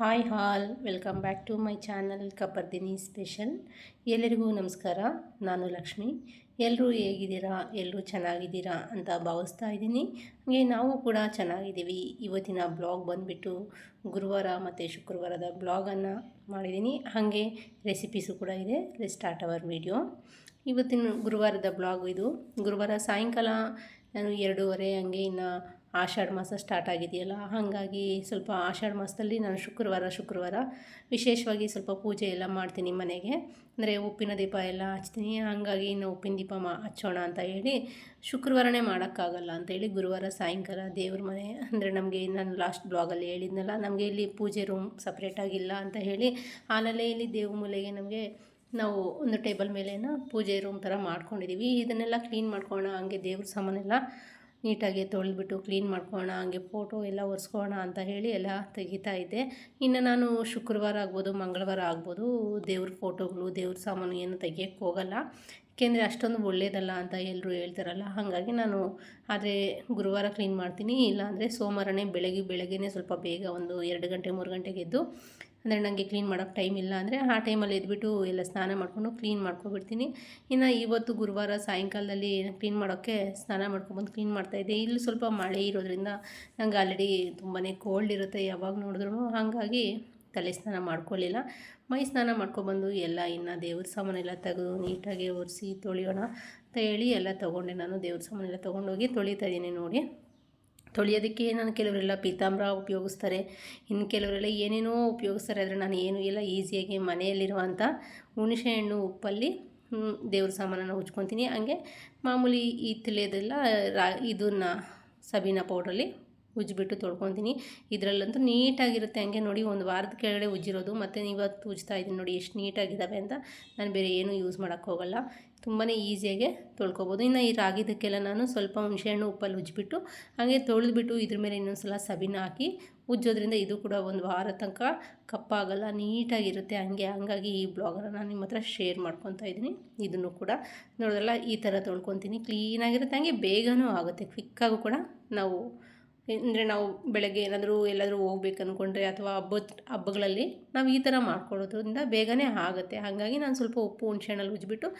Hi all, welcome back to my channel Kapardini special. ಎಲ್ಲರಿಗೂ ನಮಸ್ಕಾರ, ನಾನು ಲಕ್ಷ್ಮಿ. ಎಲ್ಲರೂ ಹೇಗಿದ್ದೀರಾ? ಎಲ್ಲರೂ ಚೆನ್ನಾಗಿದ್ದೀರಾ ಅಂತ ಭಾವಿಸ್ತಾ ಇದ್ದೀನಿ. ಹಾಗೆ ನಾವು ಕೂಡ ಚೆನ್ನಾಗಿದ್ದೀವಿ. ಇವತ್ತಿನ ಬ್ಲಾಗ್ ಬಂದುಬಿಟ್ಟು ಗುರುವಾರ ಮತ್ತು ಶುಕ್ರವಾರದ ಬ್ಲಾಗನ್ನು ಮಾಡಿದ್ದೀನಿ. ಹಾಗೆ ರೆಸಿಪೀಸು ಕೂಡ ಇದೆ. ಸ್ಟಾರ್ಟ್ ಅವರ್ ವಿಡಿಯೋ ಇವತ್ತಿನ ಗುರುವಾರದ ಬ್ಲಾಗ್ ಇದು. ಗುರುವಾರ ಸಾಯಂಕಾಲ, ನಾನು ಎರಡೂವರೆ ಹಂಗೆ ಇನ್ನು ಆಷಾಢ ಮಾಸ ಸ್ಟಾರ್ಟ್ ಆಗಿದೆಯಲ್ಲ, ಹಾಗಾಗಿ ಸ್ವಲ್ಪ ಆಷಾಢ ಮಾಸದಲ್ಲಿ ನಾನು ಶುಕ್ರವಾರ ಶುಕ್ರವಾರ ವಿಶೇಷವಾಗಿ ಸ್ವಲ್ಪ ಪೂಜೆ ಎಲ್ಲ ಮಾಡ್ತೀನಿ ಮನೆಗೆ. ಅಂದರೆ ಉಪ್ಪಿನ ದೀಪ ಎಲ್ಲ ಹಚ್ತೀನಿ, ಹಾಗಾಗಿ ಇನ್ನು ಉಪ್ಪಿನ ದೀಪ ಮಾ ಹಚ್ಚೋಣ ಅಂತ ಹೇಳಿ ಶುಕ್ರವಾರನೇ ಮಾಡೋಕ್ಕಾಗಲ್ಲ ಅಂತೇಳಿ ಗುರುವಾರ ಸಾಯಂಕಾಲ ದೇವ್ರ ಮನೆ, ಅಂದರೆ ನಮಗೆ ನಾನು ಲಾಸ್ಟ್ ಬ್ಲಾಗಲ್ಲಿ ಹೇಳಿದ್ನಲ್ಲ, ನಮಗೆ ಇಲ್ಲಿ ಪೂಜೆ ರೂಮ್ ಸಪ್ರೇಟಾಗಿಲ್ಲ ಅಂತ ಹೇಳಿ ಆಮೇಲೆ ಇಲ್ಲಿ ದೇವ್ರ ಮೂಲೆಗೆ ನಮಗೆ ನಾವು ಒಂದು ಟೇಬಲ್ ಮೇಲೇನ ಪೂಜೆ ರೂಮ್ ಥರ ಮಾಡ್ಕೊಂಡಿದ್ದೀವಿ ಇದನ್ನೆಲ್ಲ ಕ್ಲೀನ್ ಮಾಡ್ಕೊಳ್ಳೋಣ ಹಂಗೆ ದೇವ್ರ ಸಾಮಾನೆಲ್ಲ ನೀಟಾಗಿ ತೊಳೆದ್ಬಿಟ್ಟು ಕ್ಲೀನ್ ಮಾಡ್ಕೊಳ್ಳೋಣ, ಹಂಗೆ ಫೋಟೋ ಎಲ್ಲ ಒರೆಸ್ಕೋಣ ಅಂತ ಹೇಳಿ ಎಲ್ಲ ತೆಗಿತಾ ಇದ್ದೆ. ಇನ್ನು ನಾನು ಶುಕ್ರವಾರ ಆಗ್ಬೋದು, ಮಂಗಳವಾರ ಆಗ್ಬೋದು ದೇವ್ರ ಫೋಟೋಗಳು, ದೇವ್ರ ಸಾಮಾನು ಏನು ತೆಗಿಯೋಕ್ಕೆ ಹೋಗಲ್ಲ. ಏಕೆಂದರೆ ಅಷ್ಟೊಂದು ಒಳ್ಳೆಯದಲ್ಲ ಅಂತ ಎಲ್ಲರೂ ಹೇಳ್ತಾರಲ್ಲ, ಹಾಗಾಗಿ ನಾನು ಆದರೆ ಗುರುವಾರ ಕ್ಲೀನ್ ಮಾಡ್ತೀನಿ, ಇಲ್ಲಾಂದರೆ ಸೋಮವಾರನೇ ಬೆಳಗ್ಗೆ, ಬೆಳಗ್ಗೆನೇ ಸ್ವಲ್ಪ ಬೇಗ ಒಂದು ಎರಡು ಗಂಟೆ, ಮೂರು ಗಂಟೆಗೆ ಎದ್ದು ಅಂದರೆ ನನಗೆ ಕ್ಲೀನ್ ಮಾಡೋಕ್ಕೆ ಟೈಮ್ ಇಲ್ಲ ಅಂದರೆ ಆ ಟೈಮಲ್ಲಿ ಎದ್ಬಿಟ್ಟು ಎಲ್ಲ ಸ್ನಾನ ಮಾಡಿಕೊಂಡು ಕ್ಲೀನ್ ಮಾಡ್ಕೊಬಿಡ್ತೀನಿ. ಇನ್ನು ಇವತ್ತು ಗುರುವಾರ ಸಾಯಂಕಾಲದಲ್ಲಿ ಕ್ಲೀನ್ ಮಾಡೋಕ್ಕೆ ಸ್ನಾನ ಮಾಡ್ಕೊಬಂದು ಕ್ಲೀನ್ ಮಾಡ್ತಾಯಿದ್ದೆ ಇಲ್ಲಿ ಸ್ವಲ್ಪ ಮಳೆ ಇರೋದ್ರಿಂದ ನಂಗೆ ಆಲ್ರೆಡಿ ತುಂಬಾ ಕೋಲ್ಡ್ ಇರುತ್ತೆ ಯಾವಾಗ ನೋಡಿದ್ರು ಹಾಗಾಗಿ ತಲೆ ಸ್ನಾನ ಮಾಡ್ಕೊಳ್ಳಿಲ್ಲ ಮೈ ಸ್ನಾನ ಮಾಡ್ಕೊಬಂದು ಎಲ್ಲ ಇನ್ನು ದೇವ್ರ ಸಾಮಾನೆಲ್ಲ ತೆಗೆದು ನೀಟಾಗಿ ಒರೆಸಿ ತೊಳೆಯೋಣ ಅಂತ ಹೇಳಿ ಎಲ್ಲ ತೊಗೊಂಡೆ ನಾನು. ದೇವ್ರ ಸಾಮಾನೆಲ್ಲ ತೊಗೊಂಡೋಗಿ ತೊಳಿತಾ ಇದ್ದೀನಿ ನೋಡಿ. ತೊಳೆಯೋದಕ್ಕೆ ನಾನು ಕೆಲವರೆಲ್ಲ ಪೀತಾಂಬರ ಉಪಯೋಗಿಸ್ತಾರೆ. ಇನ್ನು ಕೆಲವರೆಲ್ಲ ಏನೇನೋ ಉಪಯೋಗಿಸ್ತಾರೆ, ಆದರೆ ನಾನು ಏನು ಎಲ್ಲ ಈಸಿಯಾಗಿ ಮನೆಯಲ್ಲಿರುವಂಥ ಹುಣಸೆ ಹಣ್ಣು ಉಪ್ಪಲ್ಲಿ ದೇವ್ರ ಸಾಮಾನನ್ನು ಉಜ್ಕೊತೀನಿ. ಹಂಗೆ ಮಾಮೂಲಿ ಈ ತಿಳಿಯೋದೆಲ್ಲ ರಾ, ಇದನ್ನು ಸಬೀನ ಪೌಡ್ರಲ್ಲಿ ಉಜ್ಜಿಬಿಟ್ಟು ತೊಳ್ಕೊತೀನಿ ಇದರಲ್ಲಂತೂ ನೀಟಾಗಿರುತ್ತೆ. ಹಂಗೆ ನೋಡಿ ಒಂದು ವಾರದ ಕೆಳಗಡೆ ಉಜ್ಜಿರೋದು. ಮತ್ತು ಇವತ್ತು ಉಜ್ತಾ ಇದ್ದೀನಿ ನೋಡಿ ಎಷ್ಟು ನೀಟಾಗಿದ್ದಾವೆ ಅಂತ. ನಾನು ಬೇರೆ ಏನೂ ಯೂಸ್ ಮಾಡೋಕ್ಕೆ ಹೋಗಲ್ಲ. ತುಂಬಾ ಈಸಿಯಾಗೆ ತೊಳ್ಕೊಬೋದು. ಇನ್ನು ಈ ರಾಗಿದಕ್ಕೆಲ್ಲ ನಾನು ಸ್ವಲ್ಪ ಹುಣಸೆಹಣ್ಣು ಉಪ್ಪಲ್ಲಿ ಉಜ್ಜಿಬಿಟ್ಟು, ಹಾಗೆ ತೊಳೆದ್ಬಿಟ್ಟು ಇದ್ರ ಮೇಲೆ ಇನ್ನೊಂದು ಸಲ ಸಬಿನ ಹಾಕಿ, ಉಜ್ಜೋದ್ರಿಂದ ಇದು ಕೂಡ ಒಂದು ವಾರ ತನಕ ಕಪ್ಪಾಗಲ್ಲ, ನೀಟಾಗಿರುತ್ತೆ. ಹಂಗೆ, ಹಂಗಾಗಿ ಈ ಬ್ಲಾಗನ್ನು ನಾನು ನಿಮ್ಮ ಹತ್ರ ಶೇರ್ ಮಾಡ್ಕೊತಾ ಇದ್ದೀನಿ. ಇದನ್ನು ಕೂಡ ನೋಡೋದಲ್ಲ ಈ ಥರ ತೊಳ್ಕೊತೀನಿ. ಕ್ಲೀನಾಗಿರುತ್ತೆ. ಹಂಗೆ ಬೇಗನೂ ಆಗುತ್ತೆ. ಕ್ವಿಕ್ಕಾಗೂ ಕೂಡ ನಾವು ಅಂದರೆ ನಾವು ಬೆಳಗ್ಗೆ ಏನಾದರೂ ಎಲ್ಲಾದರೂ ಹೋಗ್ಬೇಕು ಅಂದ್ಕೊಂಡ್ರೆ ಅಥವಾ ಹಬ್ಬದ ಹಬ್ಬಗಳಲ್ಲಿ ನಾವು ಈ ಥರ ಮಾಡ್ಕೊಳ್ಳೋದ್ರಿಂದ ಬೇಗನೆ ಆಗುತ್ತೆ. ಹಾಗಾಗಿ ನಾನು ಸ್ವಲ್ಪ ಉಪ್ಪು ಹುಣ್ಸೆಹಣ್ಣಲ್ಲಿ ಉಜ್ಬಿಟ್ಟು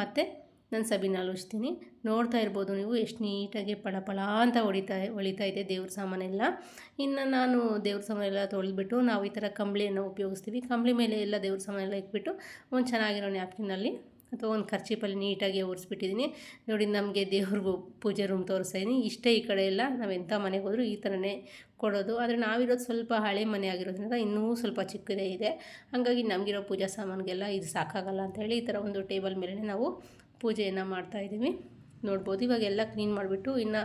ಮತ್ತೆ ನಾನು ಸಬೀನಲ್ಲಿ ಉಜ್ತೀನಿ ನೋಡ್ತಾ ಇರ್ಬೋದು ನೀವು ಎಷ್ಟು ನೀಟಾಗಿ ಪಳ ಪಳ ಅಂತ ಹೊಡಿತಾ, ಹೊಳಿತಾ ಇದೆ ದೇವ್ರ ಸಾಮಾನೆಲ್ಲ ಇನ್ನು ನಾನು ದೇವ್ರ ಸಾಮಾನೆಲ್ಲ ತೊಳೆದ್ಬಿಟ್ಟು ನಾವು ಈ ಥರ ಕಂಬಳಿಯನ್ನು ಉಪಯೋಗಿಸ್ತೀವಿ. ಕಂಬಳಿ ಮೇಲೆ ಎಲ್ಲ ದೇವ್ರ ಸಾಮಾನೆಲ್ಲ ಇಟ್ಬಿಟ್ಟು ಒಂದು ಚೆನ್ನಾಗಿರೋ ನ್ಯಾಪ್ಕಿನಲ್ಲಿ ಅಥವಾ ಒಂದು ಖರ್ಚಿಪಲ್ಲಿ ನೀಟಾಗಿ ಒರೆಸ್ಬಿಟ್ಟಿದ್ದೀನಿ. ನೋಡಿ, ನಮಗೆ ದೇವ್ರಿಗೂ ಪೂಜೆ ರೂಮ್ ತೋರಿಸ್ತಾಯಿದ್ದೀನಿ ಇಷ್ಟೇ ಈ ಕಡೆ ಎಲ್ಲ ನಾವು ಎಂಥ ಮನೆಗೆ ಹೋದರೂ ಈ ಥರನೇ ಕೊಡೋದು. ಆದರೆ ನಾವಿರೋದು ಸ್ವಲ್ಪ ಹಳೆ ಮನೆ ಆಗಿರೋದ್ರಿಂದ ಇನ್ನೂ ಸ್ವಲ್ಪ ಚಿಕ್ಕದೇ ಇದೆ. ಹಾಗಾಗಿ ನಮಗಿರೋ ಪೂಜಾ ಸಾಮಾನಿಗೆಲ್ಲ ಇದು ಸಾಕಾಗಲ್ಲ ಅಂತ ಹೇಳಿ ಈ ಥರ ಒಂದು ಟೇಬಲ್ ಮೇಲೆ ನಾವು ಪೂಜೆಯನ್ನು ಮಾಡ್ತಾಯಿದ್ದೀವಿ ನೋಡ್ಬೋದು. ಇವಾಗೆಲ್ಲ ಕ್ಲೀನ್ ಮಾಡಿಬಿಟ್ಟು ಇನ್ನು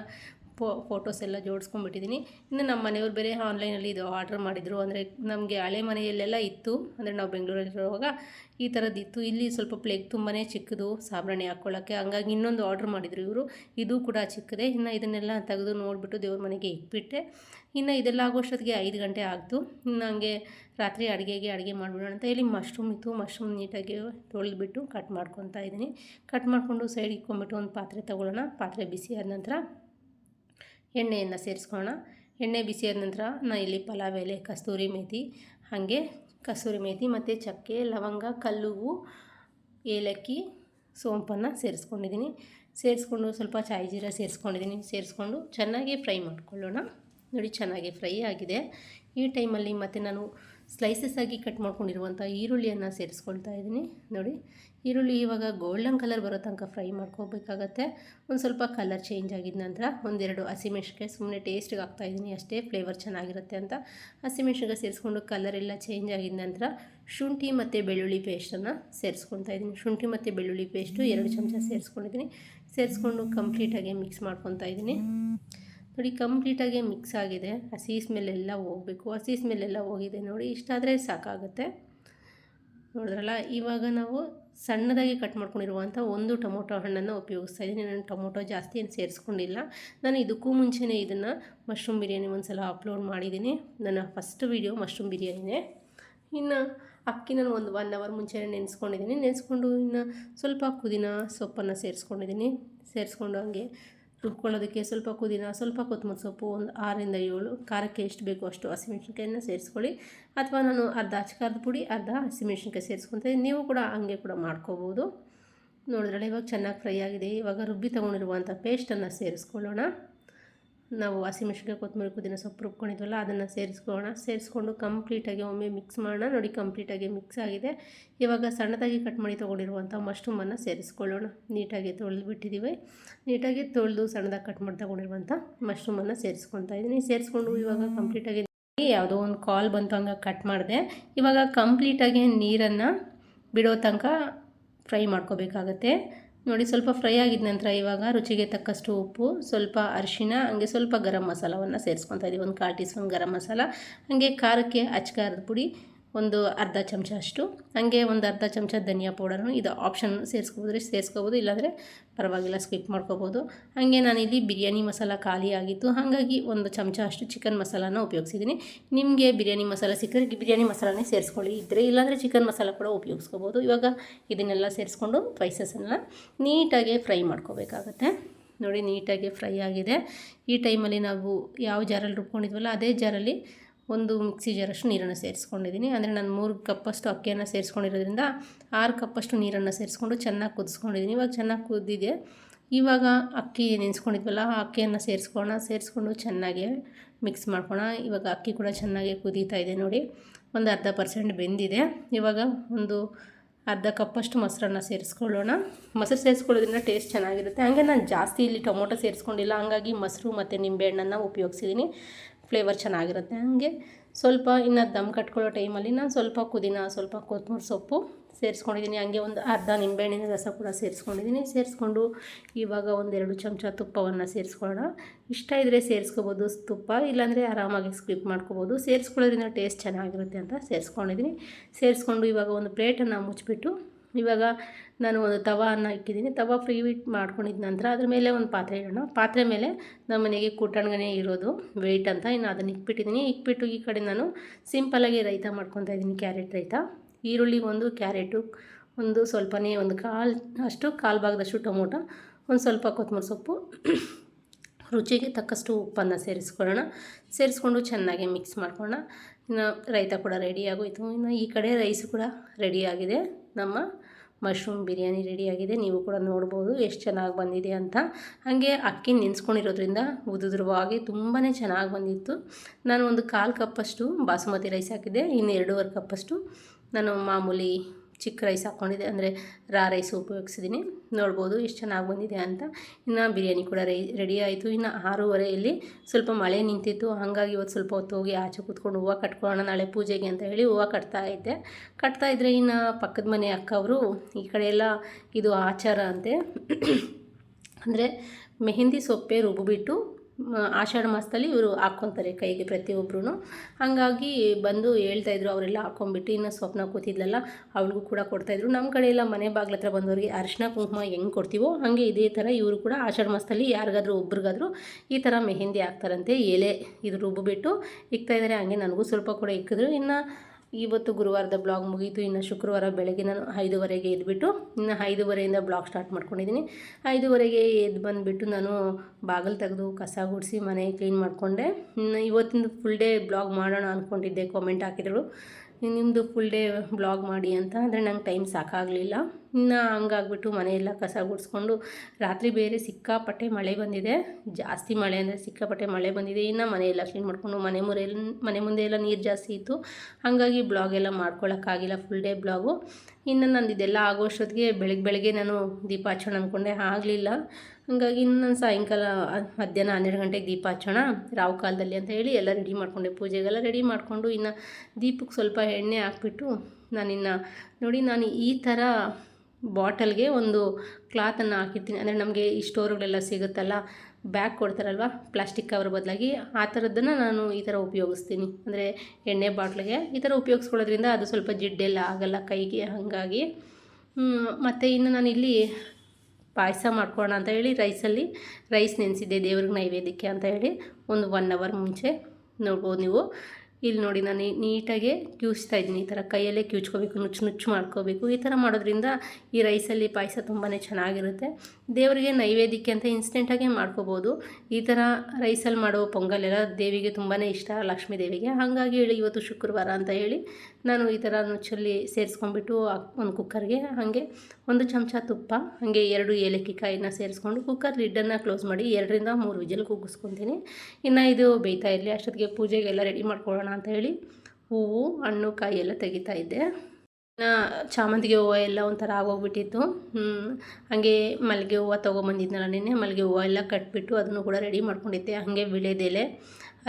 ಫೋ ಫೋಟೋಸ್ ಎಲ್ಲ ಜೋಡಿಸ್ಕೊಂಡ್ಬಿಟ್ಟಿದ್ದೀನಿ ಇನ್ನು ನಮ್ಮ ಮನೆಯವ್ರು ಬೇರೆ ಆನ್ಲೈನಲ್ಲಿ ಇದು ಆರ್ಡ್ರ್ ಮಾಡಿದರು. ಅಂದರೆ ನಮಗೆ ಹಳೆ ಮನೆಯಲ್ಲೆಲ್ಲ ಇತ್ತು. ಅಂದರೆ ನಾವು ಬೆಂಗಳೂರಲ್ಲಿರುವಾಗ ಈ ಥರದ್ದು ಇತ್ತು. ಇಲ್ಲಿ ಸ್ವಲ್ಪ ಪ್ಲೇಗ್ ತುಂಬಾ ಚಿಕ್ಕದು, ಸಾಬ್ರಾಣಿ ಹಾಕ್ಕೊಳ್ಳೋಕ್ಕೆ ಹಂಗಾಗಿ ಇನ್ನೊಂದು ಆರ್ಡ್ರ್ ಮಾಡಿದರು ಇವರು. ಇದು ಕೂಡ ಚಿಕ್ಕದೆ. ಇನ್ನು ಇದನ್ನೆಲ್ಲ ತೆಗೆದು ನೋಡಿಬಿಟ್ಟು ದೇವ್ರ ಮನೆಗೆ ಇಟ್ಬಿಟ್ಟೆ. ಇನ್ನು ಇದೆಲ್ಲ ಆಗೋಷ್ಟೊತ್ತಿಗೆ ಐದು ಗಂಟೆ ಆಗ್ತು. ಇನ್ನು ಹಂಗೆ ರಾತ್ರಿ ಅಡುಗೆಗೆ ಅಡುಗೆ ಮಾಡಿಬಿಡೋಣ ಅಂತ ಇಲ್ಲಿ ಮಶ್ರೂಮ್ ಇತ್ತು. ಮಶ್ರೂಮ್ ನೀಟಾಗಿ ತೊಳೆದ್ಬಿಟ್ಟು ಕಟ್ ಮಾಡ್ಕೊತಾ ಇದ್ದೀನಿ. ಕಟ್ ಮಾಡಿಕೊಂಡು ಸೈಡ್ ಇಟ್ಕೊಂಬಿಟ್ಟು ಒಂದು ಪಾತ್ರೆ ತೊಗೊಳ್ಳೋಣ. ಪಾತ್ರೆ ಬಿಸಿ ಆದ ನಂತರ ಎಣ್ಣೆಯನ್ನು ಸೇರಿಸ್ಕೊಳ್ಳೋಣ. ಎಣ್ಣೆ ಬಿಸಿಯಾದ ನಂತರ ನಾನು ಇಲ್ಲಿ ಪಲಾವ್ ಎಲೆ, ಕಸ್ತೂರಿ ಮೇತಿ, ಹಾಗೆ ಕಸ್ತೂರಿ ಮೇತಿ ಮತ್ತು ಚಕ್ಕೆ, ಲವಂಗ, ಕಲ್ಲುವು, ಏಲಕ್ಕಿ, ಸೋಂಪನ್ನು ಸೇರಿಸ್ಕೊಂಡಿದ್ದೀನಿ. ಸೇರಿಸ್ಕೊಂಡು ಸ್ವಲ್ಪ ಚಾಯ್ ಜೀರ ಸೇರಿಸ್ಕೊಂಡಿದ್ದೀನಿ. ಸೇರಿಸ್ಕೊಂಡು ಚೆನ್ನಾಗಿ ಫ್ರೈ ಮಾಡ್ಕೊಳ್ಳೋಣ. ನೋಡಿ ಚೆನ್ನಾಗಿ ಫ್ರೈ ಆಗಿದೆ. ಈ ಟೈಮಲ್ಲಿ ಮತ್ತು ನಾನು ಸ್ಲೈಸಸ್ ಆಗಿ ಕಟ್ ಮಾಡ್ಕೊಂಡಿರುವಂಥ ಈರುಳ್ಳಿಯನ್ನು ಸೇರಿಸ್ಕೊಳ್ತಾ ಇದ್ದೀನಿ. ನೋಡಿ, ಈರುಳ್ಳಿ ಇವಾಗ ಗೋಲ್ಡನ್ ಕಲರ್ ಬರೋ ತನಕ ಫ್ರೈ ಮಾಡ್ಕೋಬೇಕಾಗತ್ತೆ. ಒಂದು ಸ್ವಲ್ಪ ಕಲರ್ ಚೇಂಜ್ ಆಗಿದ ನಂತರ ಒಂದೆರಡು ಹಸಿಮೆಣ್ಸಿಗೆ ಸುಮ್ಮನೆ ಟೇಸ್ಟಿಗೆ ಹಾಕ್ತಾಯಿದ್ದೀನಿ ಅಷ್ಟೇ ಫ್ಲೇವರ್ ಚೆನ್ನಾಗಿರುತ್ತೆ ಅಂತ. ಹಸಿಮೆಣ್ಸಿಗೆ ಸೇರಿಸ್ಕೊಂಡು ಕಲರ್ ಎಲ್ಲ ಚೇಂಜ್ ಆಗಿದ ನಂತರ ಶುಂಠಿ ಮತ್ತು ಬೆಳ್ಳುಳ್ಳಿ ಪೇಸ್ಟನ್ನು ಸೇರಿಸ್ಕೊಳ್ತಾ ಇದ್ದೀನಿ. ಶುಂಠಿ ಮತ್ತು ಬೆಳ್ಳುಳ್ಳಿ ಪೇಸ್ಟು ಎರಡು ಚಮಚ ಸೇರಿಸ್ಕೊಂಡಿದ್ದೀನಿ. ಸೇರಿಸ್ಕೊಂಡು ಕಂಪ್ಲೀಟಾಗಿ ಮಿಕ್ಸ್ ಮಾಡ್ಕೊತಾ ಇದ್ದೀನಿ. ನೋಡಿ ಕಂಪ್ಲೀಟಾಗಿ ಮಿಕ್ಸ್ ಆಗಿದೆ. ಹಸಿ ಸ್ಮೆಲ್ಲೆಲ್ಲ ಹೋಗಬೇಕು. ಹಸಿ ಸ್ಮೆಲ್ಲೆಲ್ಲ ಹೋಗಿದೆ ನೋಡಿ. ಇಷ್ಟಾದರೆ ಸಾಕಾಗುತ್ತೆ. ನೋಡಿದ್ರಲ್ಲ, ಇವಾಗ ನಾವು ಸಣ್ಣದಾಗಿ ಕಟ್ ಮಾಡ್ಕೊಂಡಿರುವಂಥ ಒಂದು ಟೊಮೊಟೊ ಹಣ್ಣನ್ನು ಉಪಯೋಗಿಸ್ತಾ ಇದ್ದೀನಿ. ನಾನು ಟೊಮೊಟೊ ಜಾಸ್ತಿ ಏನು ಸೇರಿಸ್ಕೊಂಡಿಲ್ಲ. ನಾನು ಇದಕ್ಕೂ ಮುಂಚೆನೇ ಇದನ್ನು ಮಶ್ರೂಮ್ ಬಿರಿಯಾನಿ ಒಂದು ಸಲ ಅಪ್ಲೋಡ್ ಮಾಡಿದ್ದೀನಿ. ನನ್ನ ಫಸ್ಟ್ ವೀಡಿಯೋ ಮಶ್ರೂಮ್ ಬಿರಿಯಾನಿನೇ. ಇನ್ನು ಅಕ್ಕಿ ನಾನು ಒಂದು ಒನ್ ಅವರ್ ಮುಂಚೆನೇ ನೆನೆಸ್ಕೊಂಡಿದ್ದೀನಿ. ನೆನೆಸ್ಕೊಂಡು ಇನ್ನು ಸ್ವಲ್ಪ ಪುದೀನ ಸೊಪ್ಪನ್ನು ಸೇರಿಸ್ಕೊಂಡಿದ್ದೀನಿ. ಸೇರಿಸ್ಕೊಂಡು ಹಂಗೆ ರುಬ್ಕೊಳ್ಳೋದಕ್ಕೆ ಸ್ವಲ್ಪ ಪುದೀನ, ಸ್ವಲ್ಪ ಕೊತ್ತಂಬರಿ ಸೊಪ್ಪು, ಒಂದು ಆರರಿಂದ ಏಳು, ಖಾರಕ್ಕೆ ಎಷ್ಟು ಬೇಕೋ ಅಷ್ಟು ಹಸಿಮೆಣ್ಸಿನ್ಕಾಯಿನ ಸೇರಿಸ್ಕೊಳ್ಳಿ. ಅಥವಾ ನಾನು ಅರ್ಧ ಅಚ್ಕಾರದ ಪುಡಿ, ಅರ್ಧ ಹಸಿಮೆಣ್ಸಿನ್ಕಾಯಿ ಸೇರಿಸ್ಕೊತೀನಿ ನೀವು ಕೂಡ ಹಂಗೆ ಕೂಡ ಮಾಡ್ಕೋಬೋದು. ನೋಡಿದ್ರಲ್ಲ, ಇವಾಗ ಚೆನ್ನಾಗಿ ಫ್ರೈ ಆಗಿದೆ. ಇವಾಗ ರುಬ್ಬಿ ತೊಗೊಂಡಿರುವಂಥ ಪೇಸ್ಟನ್ನು ಸೇರಿಸ್ಕೊಳ್ಳೋಣ. ನಾವು ಹಸಿಮೆಣ್ಸಿನ್ಕಾಯಿ ಕೊತ್ತಂಬರಿ ಪುದೀನ ಸೊಪ್ಪು ರುಬ್ಕೊಂಡಿದ್ವಲ್ಲ, ಅದನ್ನು ಸೇರಿಸ್ಕೊಳ್ಳೋಣ. ಸೇರಿಸ್ಕೊಂಡು ಕಂಪ್ಲೀಟಾಗಿ ಒಮ್ಮೆ ಮಿಕ್ಸ್ ಮಾಡೋಣ. ನೋಡಿ ಕಂಪ್ಲೀಟಾಗಿ ಮಿಕ್ಸ್ ಆಗಿದೆ. ಇವಾಗ ಸಣ್ಣದಾಗಿ ಕಟ್ ಮಾಡಿ ತೊಗೊಂಡಿರುವಂಥ ಮಶ್ರೂಮನ್ನು ಸೇರಿಸ್ಕೊಳ್ಳೋಣ. ನೀಟಾಗಿ ತೊಳೆದು ಬಿಟ್ಟಿದ್ದೀವಿ ನೀಟಾಗಿ ತೊಳೆದು ಸಣ್ಣದಾಗಿ ಕಟ್ ಮಾಡಿ ತೊಗೊಂಡಿರುವಂಥ ಮಶ್ರೂಮನ್ನು ಸೇರಿಸ್ಕೊತಾ ಇದ್ದೀನಿ. ಸೇರಿಸ್ಕೊಂಡು ಇವಾಗ ಕಂಪ್ಲೀಟಾಗಿ ಯಾವುದೋ ಒಂದು ಕಾಲ್ ಬಂತು ಹಂಗೆ ಕಟ್ ಮಾಡಿದೆ. ಇವಾಗ ಕಂಪ್ಲೀಟಾಗಿ ನೀರನ್ನು ಬಿಡೋ ತನಕ ಫ್ರೈ ಮಾಡ್ಕೋಬೇಕಾಗತ್ತೆ. ನೋಡಿ ಸ್ವಲ್ಪ ಫ್ರೈ ಆಗಿದ ನಂತರ ಇವಾಗ ರುಚಿಗೆ ತಕ್ಕಷ್ಟು ಉಪ್ಪು, ಸ್ವಲ್ಪ ಅರಿಶಿನ ಹಂಗೆ ಸ್ವಲ್ಪ ಗರಂ ಮಸಾಲವನ್ನು ಸೇರಿಸ್ಕೊತಾ ಇದ್ದೀವಿ ಒಂದು ಕಾಲು ಟೀ ಸ್ಪೂನ್ ಗರಂ ಮಸಾಲ, ಹಾಗೆ ಖಾರಕ್ಕೆ ಅಚ್ಕಾರದ ಪುಡಿ ಒಂದು ಅರ್ಧ ಚಮಚ ಅಷ್ಟು. ಹಾಗೆ ಒಂದು ಅರ್ಧ ಚಮಚ ಧನಿಯಾ ಪೌಡರ್ನು ಇದು ಆಪ್ಷನ್ ಸೇರಿಸ್ಕೋಬೋದ್ರೆ, ಸೇರಿಸ್ಕೋಬೋದು, ಇಲ್ಲಾಂದರೆ ಪರವಾಗಿಲ್ಲ ಸ್ಕಿಪ್ ಮಾಡ್ಕೋಬೋದು. ಹಾಗೆ ನಾನಿಲ್ಲಿ ಬಿರಿಯಾನಿ ಮಸಾಲ ಖಾಲಿ ಆಗಿತ್ತು. ಹಾಗಾಗಿ ಒಂದು ಚಮಚ ಅಷ್ಟು ಚಿಕನ್ ಮಸಾಲಾನ ಉಪಯೋಗಿಸಿದ್ದೀನಿ ನಿಮಗೆ ಬಿರಿಯಾನಿ ಮಸಾಲ ಸಿಕ್ಕರೆ ಬಿರಿಯಾನಿ ಮಸಾಲನೇ ಸೇರಿಸ್ಕೊಳ್ಳಿ. ಇದ್ದರೆ ಇಲ್ಲಾಂದರೆ ಚಿಕನ್ ಮಸಾಲ ಕೂಡ ಉಪಯೋಗಿಸ್ಕೋಬೋದು. ಇವಾಗ ಇದನ್ನೆಲ್ಲ ಸೇರಿಸ್ಕೊಂಡು ಸ್ಪೈಸಸ್ಸನ್ನು ನೀಟಾಗಿ ಫ್ರೈ ಮಾಡ್ಕೋಬೇಕಾಗತ್ತೆ. ನೋಡಿ, ನೀಟಾಗಿ ಫ್ರೈ ಆಗಿದೆ. ಈ ಟೈಮಲ್ಲಿ ನಾವು ಯಾವ ಜಾರಲ್ಲಿ ರುಬ್ಕೊಂಡಿದ್ವಲ್ಲ, ಅದೇ ಜಾರಲ್ಲಿ ಒಂದು ಮಿಕ್ಸಿ ಜಾರಷ್ಟು ನೀರನ್ನು ಸೇರಿಸ್ಕೊಂಡಿದ್ದೀನಿ. ಅಂದರೆ ನಾನು ಮೂರು ಕಪ್ಪಷ್ಟು ಅಕ್ಕಿಯನ್ನು ಸೇರಿಸ್ಕೊಂಡಿರೋದ್ರಿಂದ ಆರು ಕಪ್ಪಷ್ಟು ನೀರನ್ನು ಸೇರಿಸ್ಕೊಂಡು ಚೆನ್ನಾಗಿ ಕುದಿಸ್ಕೊಂಡಿದ್ದೀನಿ. ಇವಾಗ ಚೆನ್ನಾಗಿ ಕುದ್ದಿದೆ. ಇವಾಗ ಅಕ್ಕಿ ನೆನೆಸ್ಕೊಂಡಿದ್ವಲ್ಲ, ಆ ಅಕ್ಕಿಯನ್ನು ಸೇರಿಸ್ಕೊಳ್ಳೋಣ. ಸೇರಿಸ್ಕೊಂಡು ಚೆನ್ನಾಗಿ ಮಿಕ್ಸ್ ಮಾಡ್ಕೋಣ ಇವಾಗ ಅಕ್ಕಿ ಕೂಡ ಚೆನ್ನಾಗಿ ಕುದೀತಾ ಇದೆ ನೋಡಿ. ಒಂದು ಅರ್ಧ ಪರ್ಸೆಂಟ್ ಬೆಂದಿದೆ. ಇವಾಗ ಒಂದು ಅರ್ಧ ಕಪ್ಪಷ್ಟು ಮೊಸರನ್ನ ಸೇರಿಸ್ಕೊಳ್ಳೋಣ. ಮೊಸರು ಸೇರಿಸ್ಕೊಳ್ಳೋದ್ರಿಂದ ಟೇಸ್ಟ್ ಚೆನ್ನಾಗಿರುತ್ತೆ. ಹಾಗೆ ನಾನು ಜಾಸ್ತಿ ಇಲ್ಲಿ ಟೊಮೊಟೊ ಸೇರಿಸ್ಕೊಂಡಿಲ್ಲ. ಹಾಗಾಗಿ ಮೊಸರು ಮತ್ತು ನಿಂಬೆಹಣ್ಣನ್ನು ಉಪಯೋಗಿಸಿದ್ದೀನಿ. ಫ್ಲೇವರ್ ಚೆನ್ನಾಗಿರುತ್ತೆ. ಹಾಗೆ ಸ್ವಲ್ಪ ಇನ್ನು ದಮ್ ಕಟ್ಕೊಳ್ಳೋ ಟೈಮಲ್ಲಿ ನಾನು ಸ್ವಲ್ಪ ಪುದೀನ, ಸ್ವಲ್ಪ ಕೊತ್ತಂಬರಿ ಸೊಪ್ಪು ಸೇರಿಸ್ಕೊಂಡಿದ್ದೀನಿ. ಹಂಗೆ ಒಂದು ಅರ್ಧ ನಿಂಬೆಹಣ್ಣಿನ ರಸ ಕೂಡ ಸೇರಿಸ್ಕೊಂಡಿದ್ದೀನಿ. ಸೇರಿಸ್ಕೊಂಡು ಇವಾಗ ಒಂದೆರಡು ಚಮಚ ತುಪ್ಪವನ್ನು ಸೇರಿಸ್ಕೊಳ್ಳೋಣ. ಇಷ್ಟ ಇದ್ದರೆ ಸೇರಿಸ್ಕೋಬೋದು, ತುಪ್ಪ ಇಲ್ಲಾಂದರೆ ಆರಾಮಾಗಿ ಸ್ಕಿಪ್ ಮಾಡ್ಕೋಬೋದು. ಸೇರಿಸ್ಕೊಳ್ಳೋದ್ರಿಂದ ಟೇಸ್ಟ್ ಚೆನ್ನಾಗಿರುತ್ತೆ ಅಂತ ಸೇರಿಸ್ಕೊಂಡಿದ್ದೀನಿ. ಸೇರಿಸ್ಕೊಂಡು ಇವಾಗ ಒಂದು ಪ್ಲೇಟನ್ನು ಮುಚ್ಚಿಬಿಟ್ಟು ಇವಾಗ ನಾನು ಒಂದು ತವಾನ ಇಕ್ಕಿದ್ದೀನಿ. ತವಾ ಫ್ರೀ ವೀಟ್ ಮಾಡ್ಕೊಂಡಿದ್ದ ನಂತರ ಅದ್ರ ಮೇಲೆ ಒಂದು ಪಾತ್ರೆ ಇಡೋಣ. ಪಾತ್ರೆ ಮೇಲೆ ನಮ್ಮ ಮನೆಗೆ ಕೂಟಣ್ಗನೇ ಇರೋದು ವೆಯ್ಟ್ ಅಂತ. ಇನ್ನು ಅದನ್ನು ಇಕ್ಬಿಟ್ಟಿದ್ದೀನಿ. ಇಕ್ಬಿಟ್ಟು ಈ ಕಡೆ ನಾನು ಸಿಂಪಲಾಗಿ ರೈತ ಮಾಡ್ಕೊತಾ ಇದ್ದೀನಿ ಕ್ಯಾರೆಟ್ ರೈತ. ಈರುಳ್ಳಿ ಒಂದು, ಕ್ಯಾರೆಟು ಒಂದು ಸ್ವಲ್ಪನೇ ಒಂದು ಕಾಲು, ಅಷ್ಟು ಕಾಲು ಭಾಗದಷ್ಟು ಟೊಮೊಟೊ, ಒಂದು ಸ್ವಲ್ಪ ಕೊತ್ತಂಬರಿ ಸೊಪ್ಪು. ರುಚಿಗೆ ತಕ್ಕಷ್ಟು ಉಪ್ಪನ್ನು ಸೇರಿಸ್ಕೊಳ್ಳೋಣ. ಸೇರಿಸ್ಕೊಂಡು ಚೆನ್ನಾಗಿ ಮಿಕ್ಸ್ ಮಾಡ್ಕೊಳ್ಳೋಣ. ಇನ್ನು ರೈತ ಕೂಡ ರೆಡಿ ಆಗೋಯ್ತು. ಇನ್ನು ಈ ಕಡೆ ರೈಸ್ ಕೂಡ ರೆಡಿಯಾಗಿದೆ ನಮ್ಮ ಮಶ್ರೂಮ್ ಬಿರಿಯಾನಿ ರೆಡಿಯಾಗಿದೆ ನೀವು ಕೂಡ ನೋಡ್ಬೋದು ಎಷ್ಟು ಚೆನ್ನಾಗಿ ಬಂದಿದೆ ಅಂತ. ಹಾಗೆ ಅಕ್ಕಿ ನೆನೆಸ್ಕೊಂಡಿರೋದ್ರಿಂದ ಉದುದ್ರವಾಗಿ ತುಂಬಾ ಚೆನ್ನಾಗಿ ಬಂದಿತ್ತು. ನಾನು ಒಂದು ಕಾಲು ಕಪ್ಪಷ್ಟು ಬಾಸುಮತಿ ರೈಸ್ ಹಾಕಿದ್ದೆ. ಇನ್ನು ಎರಡೂವರೆ ಕಪ್ಪಷ್ಟು ನಾನು ಮಾಮೂಲಿ ಚಿಕ್ಕ ರೈಸ್ ಹಾಕ್ಕೊಂಡಿದ್ದೆ. ಅಂದರೆ ರಾ ರೈಸ್ ಉಪಯೋಗಿಸಿದ್ದೀನಿ ನೋಡ್ಬೋದು ಎಷ್ಟು ಚೆನ್ನಾಗಿ ಬಂದಿದೆ ಅಂತ. ಇನ್ನು ಬಿರಿಯಾನಿ ಕೂಡ ರೈ ರೆಡಿ ಆಯಿತು. ಇನ್ನು ಆರೂವರೆಯಲ್ಲಿ ಸ್ವಲ್ಪ ಮಳೆ ನಿಂತಿತ್ತು. ಹಾಗಾಗಿ ಇವತ್ತು ಸ್ವಲ್ಪ ಹೊತ್ತು ಹೋಗಿ ಆಚೆ ಕೂತ್ಕೊಂಡು ಹೂವು ಕಟ್ಕೊಳ್ಳೋಣ, ನಾಳೆ ಪೂಜೆಗೆ ಅಂತ ಹೇಳಿ ಹೂವು ಕಟ್ತಾ ಇದ್ದೆ. ಕಟ್ತಾ ಇದ್ದರೆ ಇನ್ನು ಪಕ್ಕದ ಮನೆ ಅಕ್ಕ ಅವರು ಈ ಕಡೆ ಎಲ್ಲ ಇದು ಆಚಾರ ಅಂತೆ. ಅಂದರೆ ಮೆಹಂದಿ ಸೊಪ್ಪೆ ರುಬ್ಬಿಬಿಟ್ಟು ಆಷಾಢ ಮಾಸದಲ್ಲಿ ಇವರು ಹಾಕ್ಕೊತಾರೆ ಕೈಗೆ ಪ್ರತಿಯೊಬ್ಬರೂ ಹಾಗಾಗಿ ಬಂದು ಹೇಳ್ತಾ ಇದ್ರು, ಅವರೆಲ್ಲ ಹಾಕ್ಕೊಂಬಿಟ್ಟು ಇನ್ನು ಸ್ವಪ್ನ ಕೂತಿದ್ಲಲ್ಲ, ಅವಳಿಗೂ ಕೂಡ ಕೊಡ್ತಾಯಿದ್ರು ನಮ್ಮ ಕಡೆ ಎಲ್ಲ ಮನೆ ಬಾಗ್ಲ ಹತ್ರ ಬಂದವರಿಗೆ ಅರಿಶಿನ, ಕುಂಕುಮ ಹೆಂಗೆ ಕೊಡ್ತೀವೋ ಹಾಗೆ ಇದೇ ಥರ ಇವರು ಕೂಡ ಆಷಾಢ ಮಾಸದಲ್ಲಿ ಯಾರಿಗಾದ್ರೂ ಒಬ್ರಿಗಾದ್ರೂ ಈ ಥರ ಮೆಹಂದಿ ಹಾಕ್ತಾರಂತೆ ಎಲೆ ಇದು ರುಬ್ಬಿಬಿಟ್ಟು ಇಕ್ತಾಯಿದ್ದಾರೆ ಹಾಗೆ ನನಗೂ ಸ್ವಲ್ಪ ಕೂಡ ಇಕ್ಕಿದ್ರು. ಇನ್ನು ಇವತ್ತು ಗುರುವಾರದ ಬ್ಲಾಗ್ ಮುಗೀತು. ಇನ್ನು ಶುಕ್ರವಾರ ಬೆಳಗ್ಗೆ ನಾನು ಐದುವರೆಗೆ ಎದ್ಬಿಟ್ಟು ಇನ್ನು ಐದುವರೆಯಿಂದ ಬ್ಲಾಗ್ ಸ್ಟಾರ್ಟ್ ಮಾಡ್ಕೊಂಡಿದ್ದೀನಿ. ಐದುವರೆಗೆ ಎದ್ದು ಬಂದುಬಿಟ್ಟು ನಾನು ಬಾಗಿಲು ತೆಗೆದು ಕಸ ಗುಡಿಸಿ ಮನೆ ಕ್ಲೀನ್ ಮಾಡಿಕೊಂಡೆ. ಇನ್ನು ಇವತ್ತಿಂದು ಫುಲ್ ಡೇ ಬ್ಲಾಗ್ ಮಾಡೋಣ ಅಂದ್ಕೊಂಡಿದ್ದೆ ಕಾಮೆಂಟ್ ಹಾಕಿದಳು ನಿಮ್ಮದು ಫುಲ್ ಡೇ ಬ್ಲಾಗ್ ಮಾಡಿ ಅಂತ. ಅಂದರೆ ನಂಗೆ ಟೈಮ್ ಸಾಕಾಗಲಿಲ್ಲ. ಇನ್ನು ಹಂಗಾಗ್ಬಿಟ್ಟು ಮನೆಯೆಲ್ಲ ಕಸ ಗುಡಿಸ್ಕೊಂಡು ರಾತ್ರಿ ಬೇರೆ ಸಿಕ್ಕಾಪಟ್ಟೆ ಮಳೆ ಬಂದಿದೆ. ಜಾಸ್ತಿ ಮಳೆ ಅಂದರೆ ಸಿಕ್ಕಾಪಟ್ಟೆ ಮಳೆ ಬಂದಿದೆ. ಇನ್ನು ಮನೆಯೆಲ್ಲ ಕ್ಲೀನ್ ಮಾಡಿಕೊಂಡು ಮನೆ ಮುರೆಯಲ್ಲಿ ಮನೆ ಮುಂದೆ ಎಲ್ಲ ನೀರು ಜಾಸ್ತಿ ಇತ್ತು. ಹಾಗಾಗಿ ಬ್ಲಾಗ್ ಎಲ್ಲ ಮಾಡ್ಕೊಳ್ಳೋಕ್ಕಾಗಿಲ್ಲ ಫುಲ್ ಡೇ ಬ್ಲಾಗು. ಇನ್ನು ನಂದು ಇದೆಲ್ಲ ಆಗೋಷ್ಟೊತ್ತಿಗೆ ಬೆಳಗ್ಗೆ ಬೆಳಗ್ಗೆ ನಾನು ದೀಪ ಹಚ್ಚೋಣ ಅಂದ್ಕೊಂಡೆ ಆಗಲಿಲ್ಲ. ಹಾಗಾಗಿ ಇನ್ನೊಂದು ಸಾಯಂಕಾಲ, ಮಧ್ಯಾಹ್ನ ಹನ್ನೆರಡು ಗಂಟೆಗೆ ದೀಪ ಹಚ್ಚೋಣ ರಾವ್ ಕಾಲದಲ್ಲಿ ಅಂತ ಹೇಳಿ ಎಲ್ಲ ರೆಡಿ ಮಾಡಿಕೊಂಡೆ. ಪೂಜೆಗೆಲ್ಲ ರೆಡಿ ಮಾಡಿಕೊಂಡು ಇನ್ನು ದೀಪಕ್ಕೆ ಸ್ವಲ್ಪ ಎಣ್ಣೆ ಹಾಕ್ಬಿಟ್ಟು ನಾನಿನ್ನು ನೋಡಿ ನಾನು ಈ ಥರ ಬಾಟಲ್ಗೆ ಒಂದು ಕ್ಲಾತನ್ನು ಹಾಕಿರ್ತೀನಿ. ಅಂದರೆ ನಮಗೆ ಈ ಸ್ಟೋರ್ಗಳೆಲ್ಲ ಸಿಗುತ್ತಲ್ಲ, ಬ್ಯಾಗ್ ಕೊಡ್ತಾರಲ್ವ, ಪ್ಲಾಸ್ಟಿಕ್ ಕವರ್ ಬದಲಾಗಿ, ಆ ಥರದ್ದನ್ನು ನಾನು ಈ ಥರ ಉಪಯೋಗಿಸ್ತೀನಿ. ಅಂದರೆ ಎಣ್ಣೆ ಬಾಟ್ಲಿಗೆ ಈ ಥರ ಉಪಯೋಗಿಸ್ಕೊಳ್ಳೋದ್ರಿಂದ ಅದು ಸ್ವಲ್ಪ ಜಿಡ್ಡೆಲ್ಲ ಆಗಲ್ಲ, ಕೈಗೆ ಹಾಗಾಗಿ. ಮತ್ತು ಇನ್ನು ನಾನು ಇಲ್ಲಿ ಪಾಯಸ ಮಾಡ್ಕೊಳ್ಳೋಣ ಅಂತ ಹೇಳಿ ರೈಸಲ್ಲಿ ರೈಸ್ ನೆನೆಸಿದ್ದೆ ದೇವ್ರಿಗೆ ನೈವೇದ್ಯಕ್ಕೆ ಅಂತ ಹೇಳಿ, ಒಂದು ಒನ್ ಅವರ್ ಮುಂಚೆ ನೋಡ್ಬೋದು ನೀವು. ಇಲ್ಲಿ ನೋಡಿ ನಾನು ನೀಟಾಗಿ ಕ್ಯೂಚ್ತಾ ಇದ್ದೀನಿ. ಈ ಥರ ಕೈಯಲ್ಲೇ ಕ್ಯೂಚ್ಕೋಬೇಕು, ನುಚ್ಚು ನುಚ್ಚು ಮಾಡ್ಕೋಬೇಕು. ಈ ಥರ ಮಾಡೋದ್ರಿಂದ ಈ ರೈಸಲ್ಲಿ ಪಾಯಸ ತುಂಬಾ ಚೆನ್ನಾಗಿರುತ್ತೆ. ದೇವರಿಗೆ ನೈವೇದ್ಯಕ್ಕೆ ಅಂತ ಇನ್ಸ್ಟೆಂಟಾಗೇ ಮಾಡ್ಕೋಬೋದು. ಈ ಥರ ರೈಸಲ್ಲಿ ಮಾಡೋ ಪೊಂಗಲ್ ಎಲ್ಲ ದೇವಿಗೆ ತುಂಬಾ ಇಷ್ಟ, ಲಕ್ಷ್ಮೀ ದೇವಿಗೆ. ಹಾಗಾಗಿ ಹೇಳಿ ಇವತ್ತು ಶುಕ್ರವಾರ ಅಂತ ಹೇಳಿ ನಾನು ಈ ಥರ ನುಚ್ಚಲ್ಲಿ ಸೇರಿಸ್ಕೊಂಡ್ಬಿಟ್ಟು ಒಂದು ಕುಕ್ಕರ್ಗೆ ಹಾಗೆ ಒಂದು ಚಮಚ ತುಪ್ಪ, ಹಾಗೆ ಎರಡು ಏಲಕ್ಕಿ ಕಾಯಿನ ಸೇರಿಸ್ಕೊಂಡು ಕುಕ್ಕರ್ ಲಿಡ್ಡನ್ನು ಕ್ಲೋಸ್ ಮಾಡಿ ಎರಡರಿಂದ ಮೂರು ವಿಜಲ್ ಕುಗ್ಗಿಸ್ಕೊತೀನಿ. ಇನ್ನು ಇದು ಬೇಯ್ತಾ ಇರಲಿ, ಅಷ್ಟೊತ್ತಿಗೆ ಪೂಜೆಗೆಲ್ಲ ರೆಡಿ ಮಾಡ್ಕೊಳ್ಳೋಣ ಅಂತ ಹೇಳಿ ಹೂವು, ಹಣ್ಣು, ಕಾಯಿ ಎಲ್ಲ ತೆಗಿತಾ ಇದ್ದೆ. ಚಾಮಂತಿಗೆ ಹೂವು ಎಲ್ಲ ಒಂಥರ ಆಗೋಗ್ಬಿಟ್ಟಿತ್ತು. ಹಾಗೆ ಮಲ್ಲಿಗೆ ಹೂವು ತೊಗೊಂಬಂದಿದ್ನಲ್ಲ ನಿನ್ನೆ ಮಲ್ಲಿಗೆ ಹೂವು ಎಲ್ಲ ಕಟ್ಬಿಟ್ಟು ಅದನ್ನು ಕೂಡ ರೆಡಿ ಮಾಡ್ಕೊಂಡಿದ್ದೆ. ಹಾಗೆ ವಿಳೆದೆಲೆ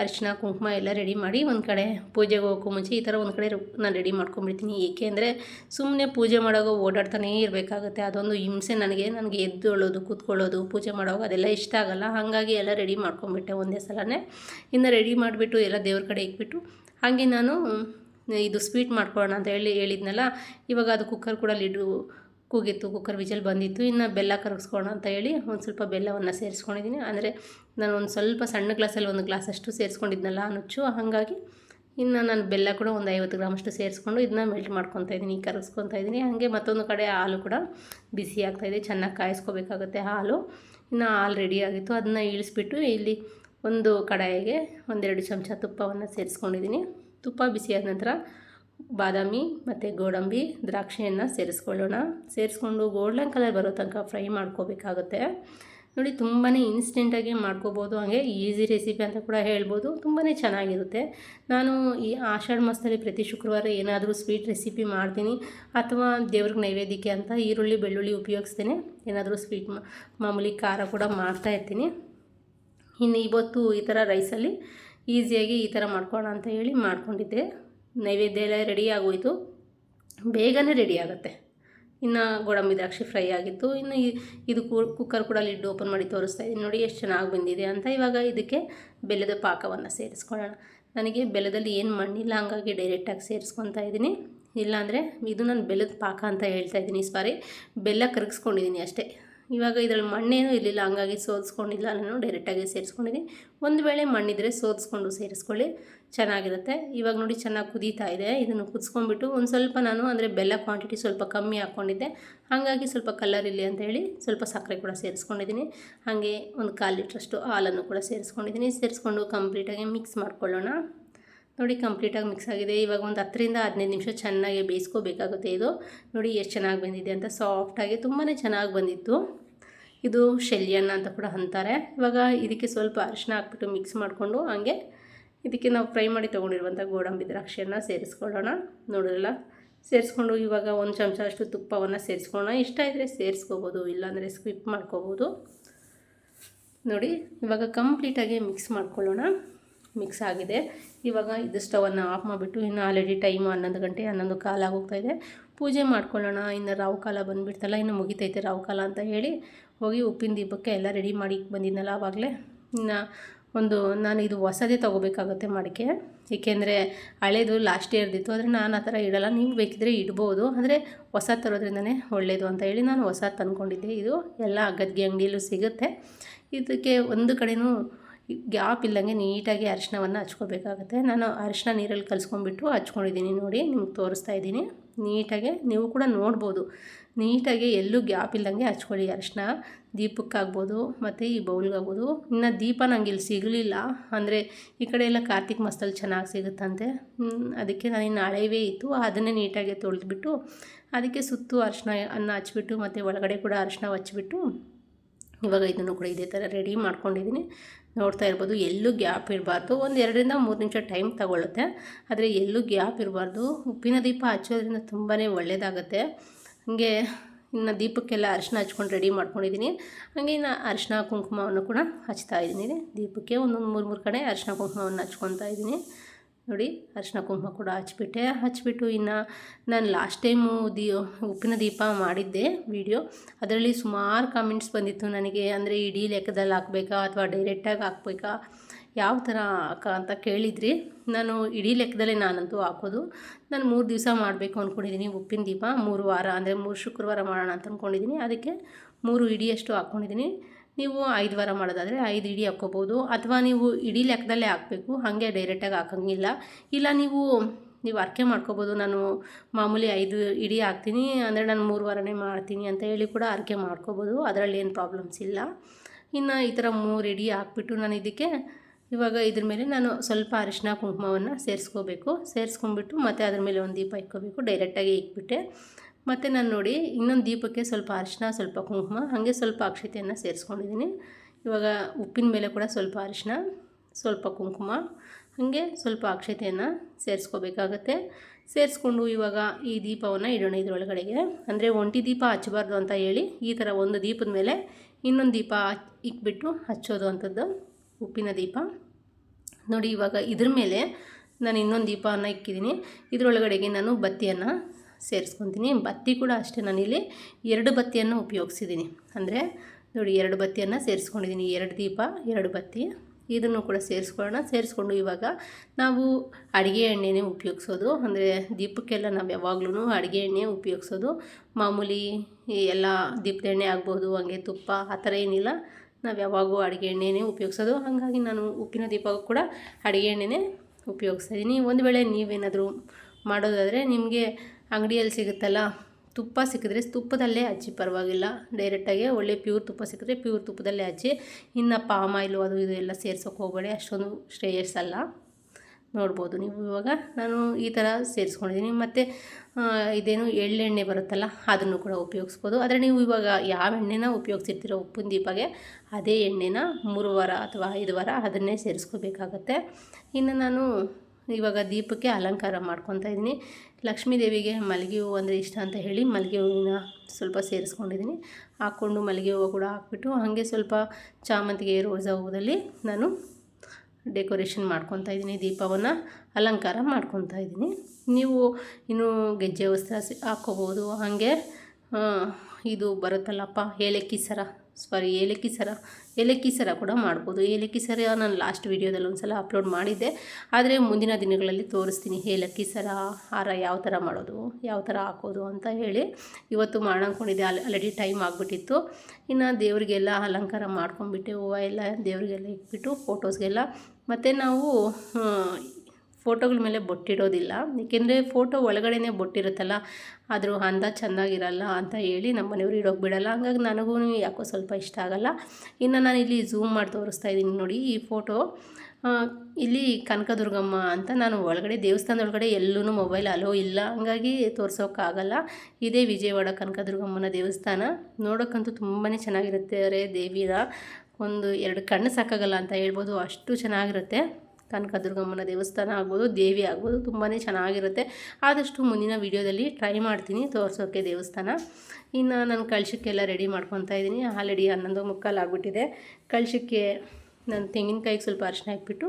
ಅರಿಶಿನ ಕುಂಕುಮ ಎಲ್ಲ ರೆಡಿ ಮಾಡಿ ಒಂದು ಕಡೆ ಪೂಜೆಗೆ ಹೋಗೋಕ್ಕೂ ಮುಂಚೆ ಈ ಥರ ಒಂದು ಕಡೆ ನಾನು ರೆಡಿ ಮಾಡ್ಕೊಂಬಿಡ್ತೀನಿ ಏಕೆಂದರೆ ಸುಮ್ಮನೆ ಪೂಜೆ ಮಾಡೋವಾಗ ಓಡಾಡ್ತಾನೇ ಇರಬೇಕಾಗುತ್ತೆ. ಅದೊಂದು ಹಿಂಸೆ ನನಗೆ. ನನಗೆ ಎದ್ದೊಳ್ಳೋದು ಕೂತ್ಕೊಳ್ಳೋದು, ಪೂಜೆ ಮಾಡೋವಾಗ ಅದೆಲ್ಲ ಇಷ್ಟ ಆಗಲ್ಲ. ಹಾಗಾಗಿ ಎಲ್ಲ ರೆಡಿ ಮಾಡ್ಕೊಂಡ್ಬಿಟ್ಟೆ ಒಂದೇ ಸಲನೇ. ಇನ್ನು ರೆಡಿ ಮಾಡಿಬಿಟ್ಟು ಎಲ್ಲ ದೇವ್ರ ಕಡೆ ಇಕ್ಬಿಟ್ಟು ಹಾಗೆ ನಾನು ಇದು ಸ್ವೀಟ್ ಮಾಡ್ಕೊಳ್ಳೋಣ ಅಂತ ಹೇಳಿ ಹೇಳಿದ್ನಲ್ಲ, ಇವಾಗ ಅದು ಕುಕ್ಕರ್ ಕೂಡ ಲಿಡು ಕೂಗಿತ್ತು, ಕುಕ್ಕರ್ ವಿಜಲ್ ಬಂದಿತ್ತು. ಇನ್ನು ಬೆಲ್ಲ ಕರಗಿಸ್ಕೊಳ್ಳೋಣ ಅಂತ ಹೇಳಿ ಒಂದು ಸ್ವಲ್ಪ ಬೆಲ್ಲವನ್ನು ಸೇರಿಸ್ಕೊಂಡಿದ್ದೀನಿ. ಅಂದರೆ ನಾನು ಒಂದು ಸ್ವಲ್ಪ ಸಣ್ಣ ಗ್ಲಾಸಲ್ಲಿ ಒಂದು ಗ್ಲಾಸಷ್ಟು ಸೇರಿಸ್ಕೊಂಡಿದ್ನಲ್ಲ ನುಚ್ಚು, ಹಾಗಾಗಿ ಇನ್ನು ನಾನು ಬೆಲ್ಲ ಕೂಡ ಒಂದು ಐವತ್ತು ಗ್ರಾಮಷ್ಟು ಸೇರಿಸ್ಕೊಂಡು ಇದನ್ನ ಮೆಲ್ಟ್ ಮಾಡ್ಕೊತಾ ಇದ್ದೀನಿ ಕರಗಿಸ್ಕೊತಾ ಇದ್ದೀನಿ ಹಾಗೆ ಮತ್ತೊಂದು ಕಡೆ ಹಾಲು ಕೂಡ ಬಿಸಿ ಆಗ್ತಾಯಿದೆ ಚೆನ್ನಾಗಿ ಕಾಯಿಸ್ಕೋಬೇಕಾಗುತ್ತೆ ಹಾಲು. ಇನ್ನು ಹಾಲು ರೆಡಿ ಆಗಿತ್ತು. ಅದನ್ನ ಇಳಿಸ್ಬಿಟ್ಟು ಇಲ್ಲಿ ಒಂದು ಕಡಾಯಿಗೆ ಒಂದೆರಡು ಚಮಚ ತುಪ್ಪವನ್ನು ಸೇರಿಸ್ಕೊಂಡಿದ್ದೀನಿ ತುಪ್ಪ ಬಿಸಿಯಾದ ನಂತರ ಬಾದಾಮಿ ಮತ್ತು ಗೋಡಂಬಿ ದ್ರಾಕ್ಷಿಯನ್ನು ಸೇರಿಸ್ಕೊಳ್ಳೋಣ. ಸೇರಿಸ್ಕೊಂಡು ಗೋಲ್ಡನ್ ಕಲರ್ ಬರೋ ತನಕ ಫ್ರೈ ಮಾಡ್ಕೋಬೇಕಾಗುತ್ತೆ. ನೋಡಿ ತುಂಬಾ ಇನ್ಸ್ಟೆಂಟಾಗಿ ಮಾಡ್ಕೋಬೋದು. ಹಾಗೆ ಈಸಿ ರೆಸಿಪಿ ಅಂತ ಕೂಡ ಹೇಳ್ಬೋದು. ತುಂಬಾ ಚೆನ್ನಾಗಿರುತ್ತೆ. ನಾನು ಈ ಆಷಾಢ ಮಾಸದಲ್ಲಿ ಪ್ರತಿ ಶುಕ್ರವಾರ ಏನಾದರೂ ಸ್ವೀಟ್ ರೆಸಿಪಿ ಮಾಡ್ತೀನಿ ಅಥವಾ ದೇವ್ರಿಗೆ ನೈವೇದ್ಯಕ್ಕೆ ಅಂತ ಈರುಳ್ಳಿ, ಬೆಳ್ಳುಳ್ಳಿ ಉಪಯೋಗಿಸ್ತೇನೆ. ಏನಾದರೂ ಸ್ವೀಟ್ ಮಾಮೂಲಿ ಖಾರ ಕೂಡ ಮಾಡ್ತಾ ಇರ್ತೀನಿ. ಇನ್ನು ಇವತ್ತು ಈ ಥರ ರೈಸಲ್ಲಿ ಈಸಿಯಾಗಿ ಈ ಥರ ಮಾಡ್ಕೊಳ್ಳೋಣ ಅಂತ ಹೇಳಿ ಮಾಡ್ಕೊಂಡಿದ್ದೆ. ನೈವೇದ್ಯ ಎಲ್ಲ ರೆಡಿ ಆಗೋಯಿತು. ಬೇಗನೆ ರೆಡಿ ಆಗುತ್ತೆ. ಇನ್ನು ಗೋಡಂಬಿ ದ್ರಾಕ್ಷಿ ಫ್ರೈ ಆಗಿತ್ತು. ಇನ್ನು ಇದು ಕುಕ್ಕರ್ ಕೂಡ ಲಿಡ್ ಓಪನ್ ಮಾಡಿ ತೋರಿಸ್ತಾ ಇದ್ದೀನಿ. ನೋಡಿ ಎಷ್ಟು ಚೆನ್ನಾಗಿ ಬಂದಿದೆ ಅಂತ. ಇವಾಗ ಇದಕ್ಕೆ ಬೆಲ್ಲದ ಪಾಕವನ್ನು ಸೇರಿಸ್ಕೊಳ್ಳೋಣ. ನನಗೆ ಬೆಲ್ಲದಲ್ಲಿ ಏನು ಮಣ್ಣಿಲ್ಲ, ಹಂಗಾಗಿ ಡೈರೆಕ್ಟಾಗಿ ಸೇರಿಸ್ಕೊತಾ ಇದ್ದೀನಿ. ಇಲ್ಲಾಂದರೆ ಇದು ನಾನು ಬೆಲ್ಲದ ಪಾಕ ಅಂತ ಹೇಳ್ತಾ ಇದ್ದೀನಿ ಸಾರಿ. ಬೆಲ್ಲ ಕರಗಿಸ್ಕೊಂಡಿದ್ದೀನಿ ಅಷ್ಟೇ. ಇವಾಗ ಇದರಲ್ಲಿ ಮಣ್ಣೇನೂ ಇರಲಿಲ್ಲ, ಹಂಗಾಗಿ ಸೋದಿಸ್ಕೊಂಡಿಲ್ಲ ನಾನು ಡೈರೆಕ್ಟಾಗಿ ಸೇರಿಸ್ಕೊಂಡಿದ್ದೀನಿ. ಒಂದು ವೇಳೆ ಮಣ್ಣಿದ್ರೆ ಸೋದಿಸ್ಕೊಂಡು ಸೇರಿಸ್ಕೊಳ್ಳಿ, ಚೆನ್ನಾಗಿರುತ್ತೆ. ಇವಾಗ ನೋಡಿ ಚೆನ್ನಾಗಿ ಕುದೀತಾ ಇದೆ, ಇದನ್ನು ಕುದಿಸ್ಕೊಂಡ್ಬಿಟ್ಟು ಒಂದು ಸ್ವಲ್ಪ ನಾನು ಅಂದರೆ ಬೆಲ್ಲ ಕ್ವಾಂಟಿಟಿ ಸ್ವಲ್ಪ ಕಮ್ಮಿ ಹಾಕ್ಕೊಂಡಿದ್ದೆ. ಹಾಗಾಗಿ ಸ್ವಲ್ಪ ಕಲರ್ ಇಲ್ಲಿ ಅಂತ ಹೇಳಿ ಸ್ವಲ್ಪ ಸಕ್ಕರೆ ಕೂಡ ಸೇರಿಸ್ಕೊಂಡಿದ್ದೀನಿ. ಹಾಗೆ ಒಂದು ಕಾಲು ಲೀಟ್ರಷ್ಟು ಹಾಲನ್ನು ಕೂಡ ಸೇರಿಸ್ಕೊಂಡಿದ್ದೀನಿ. ಸೇರಿಸ್ಕೊಂಡು ಕಂಪ್ಲೀಟಾಗಿ ಮಿಕ್ಸ್ ಮಾಡ್ಕೊಳ್ಳೋಣ. ನೋಡಿ ಕಂಪ್ಲೀಟಾಗಿ ಮಿಕ್ಸ್ ಆಗಿದೆ. ಇವಾಗ ಒಂದು ಹತ್ತರಿಂದ ಹದಿನೈದು ನಿಮಿಷ ಚೆನ್ನಾಗಿ ಬೇಯಿಸ್ಕೋಬೇಕಾಗುತ್ತೆ ಇದು. ನೋಡಿ ಎಷ್ಟು ಚೆನ್ನಾಗಿ ಬಂದಿದೆ ಅಂತ. ಸಾಫ್ಟಾಗಿ ತುಂಬಾ ಚೆನ್ನಾಗಿ ಬಂದಿತ್ತು. ಇದು ಶೆಲ್ಯನ್ನ ಅಂತ ಕೂಡ ಅಂತಾರೆ. ಇವಾಗ ಇದಕ್ಕೆ ಸ್ವಲ್ಪ ಅರಿಶಿನ ಹಾಕ್ಬಿಟ್ಟು ಮಿಕ್ಸ್ ಮಾಡಿಕೊಂಡು ಹಾಗೆ ಇದಕ್ಕೆ ನಾವು ಫ್ರೈ ಮಾಡಿ ತೊಗೊಂಡಿರುವಂಥ ಗೋಡಂಬಿ ದ್ರಾಕ್ಷಿಯನ್ನು ಸೇರಿಸ್ಕೊಳ್ಳೋಣ. ನೋಡಿರಲ್ಲ ಸೇರಿಸ್ಕೊಂಡು ಇವಾಗ ಒಂದು ಚಮಚ ಅಷ್ಟು ತುಪ್ಪವನ್ನು ಸೇರಿಸ್ಕೊಳ್ಳೋಣ. ಇಷ್ಟ ಇದ್ದರೆ ಸೇರಿಸ್ಕೋಬೋದು, ಇಲ್ಲಾಂದರೆ ಸ್ಕಿಪ್ ಮಾಡ್ಕೋಬೋದು. ನೋಡಿ, ಇವಾಗ ಕಂಪ್ಲೀಟಾಗಿ ಮಿಕ್ಸ್ ಮಾಡ್ಕೊಳ್ಳೋಣ. ಮಿಕ್ಸ್ ಆಗಿದೆ. ಇವಾಗ ಇದು ಸ್ಟವನ್ನು ಆಫ್ ಮಾಡಿಬಿಟ್ಟು ಇನ್ನು ಆಲ್ರೆಡಿ ಟೈಮ್ ಹನ್ನೊಂದು ಗಂಟೆ, ಹನ್ನೊಂದು ಕಾಲ ಆಗೋಗ್ತಾಯಿದೆ ಪೂಜೆ ಮಾಡ್ಕೊಳ್ಳೋಣ, ಇನ್ನು ರಾವು ಕಾಲ ಬಂದುಬಿಡ್ತಲ್ಲ, ಇನ್ನು ಮುಗಿತೈತೆ ರಾವು ಕಾಲ ಅಂತ ಹೇಳಿ ಹೋಗಿ ಉಪ್ಪಿನ ದೀಪಕ್ಕೆ ಎಲ್ಲ ರೆಡಿ ಮಾಡಿ ಬಂದಿದ್ನಲ್ಲ ಆವಾಗಲೇ ಇನ್ನು ಒಂದು ನಾನು ಇದು ಹೊಸದೇ ತೊಗೋಬೇಕಾಗುತ್ತೆ ಮಡಿಕೆ. ಏಕೆಂದರೆ ಹಳೇದು ಲಾಸ್ಟ್ ಇಯರ್ದಿತ್ತು ಆದರೆ ನಾನು ಆ ಥರ ಇಡಲ್ಲ. ನೀವು ಬೇಕಿದ್ರೆ ಇಡ್ಬೋದು, ಆದರೆ ಹೊಸ ತರೋದ್ರಿಂದನೇ ಒಳ್ಳೆಯದು ಅಂತ ಹೇಳಿ ನಾನು ಹೊಸ ತಂದ್ಕೊಂಡಿದ್ದೆ. ಇದು ಎಲ್ಲ ಅಗದ್ಗೆ ಅಂಗಡಿಯಲ್ಲೂ ಸಿಗುತ್ತೆ. ಇದಕ್ಕೆ ಒಂದು ಕಡೆಯೂ ಗ್ಯಾಪ್ ಇಲ್ಲಂಗೆ ನೀಟಾಗಿ ಅರಿಶಿನವನ್ನು ಹಚ್ಕೋಬೇಕಾಗುತ್ತೆ. ನಾನು ಅರಿಶಿನ ನೀರಲ್ಲಿ ಕಲಿಸ್ಕೊಂಡ್ಬಿಟ್ಟು ಹಚ್ಕೊಂಡಿದ್ದೀನಿ ನೋಡಿ, ನಿಮ್ಗೆ ತೋರಿಸ್ತಾ ಇದ್ದೀನಿ. ನೀಟಾಗಿ ನೀವು ಕೂಡ ನೋಡ್ಬೋದು. ನೀಟಾಗಿ ಎಲ್ಲೂ ಗ್ಯಾಪ್ ಇಲ್ಲಂಗೆ ಹಚ್ಕೊಳ್ಳಿ ಅರಿಶಿನ ದೀಪಕ್ಕಾಗ್ಬೋದು, ಮತ್ತು ಈ ಬೌಲ್ಗಾಗ್ಬೋದು. ಇನ್ನು ದೀಪ ನಂಗೆ ಇಲ್ಲಿ ಸಿಗಲಿಲ್ಲ. ಅಂದರೆ ಈ ಕಡೆ ಎಲ್ಲ ಕಾರ್ತಿಕ್ ಮಾಸದಲ್ಲಿ ಚೆನ್ನಾಗಿ ಸಿಗುತ್ತಂತೆ. ಅದಕ್ಕೆ ನಾನು ಹಳೆಯವೇ ಇತ್ತು. ಅದನ್ನೇ ನೀಟಾಗಿ ತೊಳೆದ್ಬಿಟ್ಟು ಅದಕ್ಕೆ ಸುತ್ತು ಅರಿಶಿನ ಅನ್ನ ಹಚ್ಬಿಟ್ಟು, ಮತ್ತು ಒಳಗಡೆ ಕೂಡ ಅರಿಶಿನ ಹಚ್ಬಿಟ್ಟು ಇವಾಗ ಇದನ್ನು ಕೂಡ ಇದೇ ಥರ ರೆಡಿ ಮಾಡ್ಕೊಂಡಿದ್ದೀನಿ. ನೋಡ್ತಾ ಇರ್ಬೋದು, ಎಲ್ಲೂ ಗ್ಯಾಪ್ ಇರಬಾರ್ದು. ಒಂದು ಎರಡರಿಂದ ಮೂರು ನಿಮಿಷ ಟೈಮ್ ತಗೊಳ್ಳುತ್ತೆ ಆದರೆ ಎಲ್ಲೂ ಗ್ಯಾಪ್ ಇರಬಾರ್ದು. ಉಪ್ಪಿನ ದೀಪ ಹಚ್ಚೋದ್ರಿಂದ ತುಂಬಾ ಒಳ್ಳೆಯದಾಗುತ್ತೆ ಹಾಗೆ ಇನ್ನು ದೀಪಕ್ಕೆಲ್ಲ ಅರಿಶಿನ ಹಚ್ಕೊಂಡು ರೆಡಿ ಮಾಡ್ಕೊಂಡಿದ್ದೀನಿ ಹಾಗೆ ಇನ್ನು ಅರಿಶಿನ ಕುಂಕುಮವನ್ನು ಕೂಡ ಹಚ್ತಾ ಇದ್ದೀನಿ. ದೀಪಕ್ಕೆ ಒಂದೊಂದು ಮೂರು ಮೂರು ಕಡೆ ಅರಿಶಿನ ಕುಂಕುಮವನ್ನು ಹಚ್ಕೊತಾ ಇದ್ದೀನಿ. ನೋಡಿ ಅರ್ಶಿನ ಕುಂಕುಮ ಕೂಡ ಹಚ್ಬಿಟ್ಟೆ ಹಚ್ಬಿಟ್ಟು ಇನ್ನು ನಾನು ಲಾಸ್ಟ್ ಟೈಮು ದೀ ಉಪ್ಪಿನ ದೀಪ ಮಾಡಿದ್ದೆ ವಿಡಿಯೋ ಅದರಲ್ಲಿ ಸುಮಾರು ಕಾಮೆಂಟ್ಸ್ ಬಂದಿತ್ತು ನನಗೆ. ಅಂದರೆ ಇಡೀ ಲೆಕ್ಕದಲ್ಲಿ ಹಾಕ್ಬೇಕಾ ಅಥವಾ ಡೈರೆಕ್ಟಾಗಿ ಹಾಕ್ಬೇಕಾ? ಯಾವ ಥರ ಹಾಕ ಅಂತ ಕೇಳಿದ್ರಿ. ನಾನು ಇಡೀ ಲೆಕ್ಕದಲ್ಲೇ ನಾನಂತೂ ಹಾಕೋದು. ನಾನು ಮೂರು ದಿವಸ ಮಾಡಬೇಕು ಅಂದ್ಕೊಂಡಿದ್ದೀನಿ ಉಪ್ಪಿನ ದೀಪ. ಮೂರು ವಾರ, ಅಂದರೆ ಮೂರು ಶುಕ್ರವಾರ ಮಾಡೋಣ ಅಂತ ಅಂದ್ಕೊಂಡಿದ್ದೀನಿ ಅದಕ್ಕೆ ಮೂರು ಇಡಿಯಷ್ಟು ಹಾಕ್ಕೊಂಡಿದ್ದೀನಿ ನೀವು ಐದು ವಾರ ಮಾಡೋದಾದರೆ ಐದು ಇಡಿ ಹಾಕ್ಕೋಬೋದು. ಅಥವಾ ನೀವು ಇಡೀ ಲೆಕ್ಕದಲ್ಲೇ ಹಾಕಬೇಕು. ಹಾಗೆ ಡೈರೆಕ್ಟಾಗಿ ಹಾಕೋಂಗಿಲ್ಲ. ಇಲ್ಲ ನೀವು ನೀವು ಅರ್ಕೆ ಮಾಡ್ಕೋಬೋದು. ನಾನು ಮಾಮೂಲಿ ಐದು ಇಡಿ ಹಾಕ್ತೀನಿ. ಅಂದರೆ ನಾನು ಮೂರು ವಾರನೇ ಮಾಡ್ತೀನಿ ಅಂತ ಹೇಳಿ ಕೂಡ ಅರ್ಕೆ ಮಾಡ್ಕೋಬೋದು. ಅದರಲ್ಲಿ ಏನು ಪ್ರಾಬ್ಲಮ್ಸ್ ಇಲ್ಲ. ಇನ್ನು ಈ ಥರ ಮೂರು ಇಡಿ ಹಾಕ್ಬಿಟ್ಟು ನಾನು ಇದಕ್ಕೆ, ಇವಾಗ ಇದ್ರ ಮೇಲೆ ನಾನು ಸ್ವಲ್ಪ ಅರಿಶಿನ ಕುಂಕುಮವನ್ನು ಸೇರಿಸ್ಕೋಬೇಕು. ಸೇರಿಸ್ಕೊಂಡ್ಬಿಟ್ಟು ಮತ್ತು ಅದ್ರ ಮೇಲೆ ಒಂದು ದೀಪ ಇಕ್ಕೋಬೇಕು. ಡೈರೆಕ್ಟಾಗಿ ಇಕ್ಬಿಟ್ಟೆ. ಮತ್ತು ನಾನು ನೋಡಿ ಇನ್ನೊಂದು ದೀಪಕ್ಕೆ ಸ್ವಲ್ಪ ಅರಿಶಿನ ಸ್ವಲ್ಪ ಕುಂಕುಮ, ಹಾಗೆ ಸ್ವಲ್ಪ ಅಕ್ಷತೆಯನ್ನು ಸೇರಿಸ್ಕೊಂಡಿದ್ದೀನಿ. ಇವಾಗ ಉಪ್ಪಿನ ಮೇಲೆ ಕೂಡ ಸ್ವಲ್ಪ ಅರಿಶಿನ ಸ್ವಲ್ಪ ಕುಂಕುಮ, ಹಾಗೆ ಸ್ವಲ್ಪ ಅಕ್ಷತೆಯನ್ನು ಸೇರಿಸ್ಕೋಬೇಕಾಗತ್ತೆ. ಸೇರಿಸ್ಕೊಂಡು ಇವಾಗ ಈ ದೀಪವನ್ನು ಇಡೋಣ ಇದರೊಳಗಡೆಗೆ. ಅಂದರೆ ಒಂಟಿ ದೀಪ ಹಚ್ಚಬಾರ್ದು ಅಂತ ಹೇಳಿ ಈ ಥರ ಒಂದು ದೀಪದ ಮೇಲೆ ಇನ್ನೊಂದು ದೀಪ ಇಕ್ಬಿಟ್ಟು ಹಚ್ಚೋದು ಅಂಥದ್ದು ಉಪ್ಪಿನ ದೀಪ. ನೋಡಿ ಇವಾಗ ಇದ್ರ ಮೇಲೆ ನಾನು ಇನ್ನೊಂದು ದೀಪವನ್ನು ಇಕ್ಕಿದ್ದೀನಿ. ಇದರೊಳಗಡೆಗೆ ನಾನು ಬತ್ತಿಯನ್ನು ಸೇರಿಸ್ಕೊತೀನಿ. ಬತ್ತಿ ಕೂಡ ಅಷ್ಟೇ ನಾನಿಲ್ಲಿ ಎರಡು ಬತ್ತಿಯನ್ನು ಉಪಯೋಗಿಸಿದ್ದೀನಿ. ಅಂದರೆ ನೋಡಿ ಎರಡು ಬತ್ತಿಯನ್ನು ಸೇರಿಸ್ಕೊಂಡಿದ್ದೀನಿ. ಎರಡು ದೀಪ, ಎರಡು ಬತ್ತಿ. ಇದನ್ನು ಕೂಡ ಸೇರಿಸ್ಕೊಳ್ಳೋಣ. ಸೇರಿಸ್ಕೊಂಡು ಇವಾಗ ನಾವು ಅಡುಗೆ ಎಣ್ಣೆನೇ ಉಪಯೋಗಿಸೋದು. ಅಂದರೆ ದೀಪಕ್ಕೆಲ್ಲ ನಾವು ಯಾವಾಗ್ಲೂ ಅಡುಗೆ ಎಣ್ಣೆ ಉಪಯೋಗಿಸೋದು. ಮಾಮೂಲಿ ಎಲ್ಲ ದೀಪದ ಎಣ್ಣೆ ಆಗ್ಬೋದು, ಹಂಗೆ ತುಪ್ಪ, ಆ ಥರ ಏನಿಲ್ಲ. ನಾವು ಯಾವಾಗೂ ಅಡುಗೆ ಎಣ್ಣೆನೇ ಉಪಯೋಗಿಸೋದು. ಹಾಗಾಗಿ ನಾನು ಉಪ್ಪಿನ ದೀಪಕ್ಕೂ ಕೂಡ ಅಡುಗೆ ಎಣ್ಣೆನೇ ಉಪಯೋಗಿಸ್ತಾ ಇದ್ದೀನಿ. ಒಂದು ವೇಳೆ ನೀವೇನಾದರೂ ಮಾಡೋದಾದರೆ ನಿಮಗೆ ಅಂಗಡಿಯಲ್ಲಿ ಸಿಗುತ್ತಲ್ಲ, ತುಪ್ಪ ಸಿಕ್ಕಿದ್ರೆ ತುಪ್ಪದಲ್ಲೇ ಹಚ್ಚಿ, ಪರವಾಗಿಲ್ಲ. ಡೈರೆಕ್ಟಾಗಿ ಒಳ್ಳೆ ಪ್ಯೂರ್ ತುಪ್ಪ ಸಿಕ್ಕಿದ್ರೆ ಪ್ಯೂರ್ ತುಪ್ಪದಲ್ಲೇ ಹಚ್ಚಿ, ಇನ್ನು ಪಾಮ್ ಆಯಿಲು ಅದು ಇದು ಎಲ್ಲ ಸೇರ್ಸೋಕೆ ಹೋಗಬೇಡಿ, ಅಷ್ಟೊಂದು ಶ್ರೇಯಸ್ಸಲ್ಲ ನೋಡ್ಬೋದು ನೀವು ಇವಾಗ. ನಾನು ಈ ಥರ ಸೇರಿಸ್ಕೊಂಡಿದ್ದೀನಿ ಮತ್ತು ಇದೇನು ಎಳ್ಳೆಣ್ಣೆ ಬರುತ್ತಲ್ಲ, ಅದನ್ನು ಕೂಡ ಉಪಯೋಗಿಸ್ಬೋದು. ಆದರೆ ನೀವು ಇವಾಗ ಯಾವ ಎಣ್ಣೆನ ಉಪಯೋಗಿಸಿರ್ತೀರೋ ಉಪ್ಪಿನ ದೀಪಗೆ, ಅದೇ ಎಣ್ಣೆನ ಮೂರು ವಾರ ಅಥವಾ ಐದು ವಾರ ಅದನ್ನೇ ಸೇರಿಸ್ಕೋಬೇಕಾಗತ್ತೆ. ಇನ್ನು ನಾನು ಇವಾಗ ದೀಪಕ್ಕೆ ಅಲಂಕಾರ ಮಾಡ್ಕೊತಾ ಇದ್ದೀನಿ ಲಕ್ಷ್ಮೀ ದೇವಿಗೆ ಮಲ್ಲಿಗೆ ಹೂವು ಅಂದರೆ ಇಷ್ಟ ಅಂತ ಹೇಳಿ ಮಲ್ಲಿಗೆ ಹೂವಿನ ಸ್ವಲ್ಪ ಸೇರಿಸ್ಕೊಂಡಿದ್ದೀನಿ. ಹಾಕ್ಕೊಂಡು ಮಲ್ಲಿಗೆ ಹೂವು ಕೂಡ ಹಾಕ್ಬಿಟ್ಟು ಹಾಗೆ ಸ್ವಲ್ಪ ಚಾಮಂತಿಗೆ ರೋಸ ಹೂವದಲ್ಲಿ ನಾನು ಡೆಕೋರೇಷನ್ ಮಾಡ್ಕೊತಾ ಇದ್ದೀನಿ, ದೀಪವನ್ನು ಅಲಂಕಾರ ಮಾಡ್ಕೊತಾ ಇದ್ದೀನಿ. ನೀವು ಇನ್ನು ಗೆಜ್ಜೆ ವಸ್ತ್ರ ಹಾಕ್ಕೋಬೋದು. ಹಾಗೆ ಇದು ಬರುತ್ತಲ್ಲಪ್ಪ ಏಲಕ್ಕಿ ಸರ ಸಾರಿ ಏಲಕ್ಕಿ ಸರ ಏಲಕ್ಕಿ ಸರ ಕೂಡ ಮಾಡ್ಬೋದು. ಏಲಕ್ಕಿ ಸರ ನಾನು ಲಾಸ್ಟ್ ವೀಡಿಯೋದಲ್ಲಿ ಒಂದು ಸಲ ಅಪ್ಲೋಡ್ ಮಾಡಿದ್ದೆ. ಆದರೆ ಮುಂದಿನ ದಿನಗಳಲ್ಲಿ ತೋರಿಸ್ತೀನಿ ಏಲಕ್ಕಿ ಸರ ಹಾರ ಯಾವ ಥರ ಮಾಡೋದು, ಯಾವ ಥರ ಹಾಕೋದು ಅಂತ ಹೇಳಿ. ಇವತ್ತು ಮಾಡೋಣ ಅಂದ್ಕೊಂಡಿದ್ದೆ ಆಲ್ರೆಡಿ ಟೈಮ್ ಆಗಿಬಿಟ್ಟಿತ್ತು. ಇನ್ನು ದೇವರಿಗೆಲ್ಲ ಅಲಂಕಾರ ಮಾಡ್ಕೊಂಡ್ಬಿಟ್ಟೆ ಹೂವು ಎಲ್ಲ ದೇವರಿಗೆಲ್ಲ ಇಟ್ಬಿಟ್ಟು ಫೋಟೋಸ್ಗೆಲ್ಲ ಮತ್ತು ನಾವು ಫೋಟೋಗಳ ಮೇಲೆ ಬೊಟ್ಟಿಡೋದಿಲ್ಲ. ಏಕೆಂದರೆ ಫೋಟೋ ಒಳಗಡೆನೇ ಬೊಟ್ಟಿರುತ್ತಲ್ಲ, ಆದರೂ ಅಂದ ಚೆನ್ನಾಗಿರಲ್ಲ ಅಂತ ಹೇಳಿ ನಮ್ಮ ಮನೆಯವರು ಇಡೋಕೆ ಬಿಡಲ್ಲ. ಹಂಗಾಗಿ ನನಗೂ ಯಾಕೋ ಸ್ವಲ್ಪ ಇಷ್ಟ ಆಗಲ್ಲ. ಇನ್ನು ನಾನು ಇಲ್ಲಿ ಝೂಮ್ ಮಾಡಿ ತೋರಿಸ್ತಾ ಇದ್ದೀನಿ ನೋಡಿ ಈ ಫೋಟೋ. ಇಲ್ಲಿ ಕನಕದುರ್ಗಮ್ಮ ಅಂತ ನಾನು ಒಳಗಡೆ ದೇವಸ್ಥಾನದೊಳಗಡೆ ಎಲ್ಲೂ ಮೊಬೈಲ್ ಅಲೋ ಇಲ್ಲ. ಹಂಗಾಗಿ ತೋರ್ಸೋಕ್ಕಾಗಲ್ಲ. ಇದೇ ವಿಜಯವಾಡ ಕನಕದುರ್ಗಮ್ಮನ ದೇವಸ್ಥಾನ. ನೋಡೋಕ್ಕಂತೂ ತುಂಬಾ ಚೆನ್ನಾಗಿರುತ್ತೆ. ದೇವಿರ ಒಂದು ಎರಡು ಕಣ್ಣು ಸಾಕಾಗಲ್ಲ ಅಂತ ಹೇಳ್ಬೋದು. ಅಷ್ಟು ಚೆನ್ನಾಗಿರುತ್ತೆ. ಕನಕದುರ್ಗಮ್ಮನ ದೇವಸ್ಥಾನ ಆಗ್ಬೋದು, ದೇವಿ ಆಗ್ಬೋದು ತುಂಬಾ ಚೆನ್ನಾಗಿರುತ್ತೆ. ಆದಷ್ಟು ಮುಂದಿನ ವೀಡಿಯೋದಲ್ಲಿ ಟ್ರೈ ಮಾಡ್ತೀನಿ ತೋರಿಸೋಕ್ಕೆ ದೇವಸ್ಥಾನ. ಇನ್ನು ನಾನು ಕಳಶಕ್ಕೆಲ್ಲ ರೆಡಿ ಮಾಡ್ಕೊತಾ ಇದ್ದೀನಿ. ಆಲ್ರೆಡಿ ಹನ್ನೊಂದು ಮುಕ್ಕಾಲು ಆಗಿಬಿಟ್ಟಿದೆ. ಕಳಶಕ್ಕೆ ನಾನು ತೆಂಗಿನಕಾಯಿಗೆ ಸ್ವಲ್ಪ ಅರಿಶಿನ ಇಟ್ಬಿಟ್ಟು,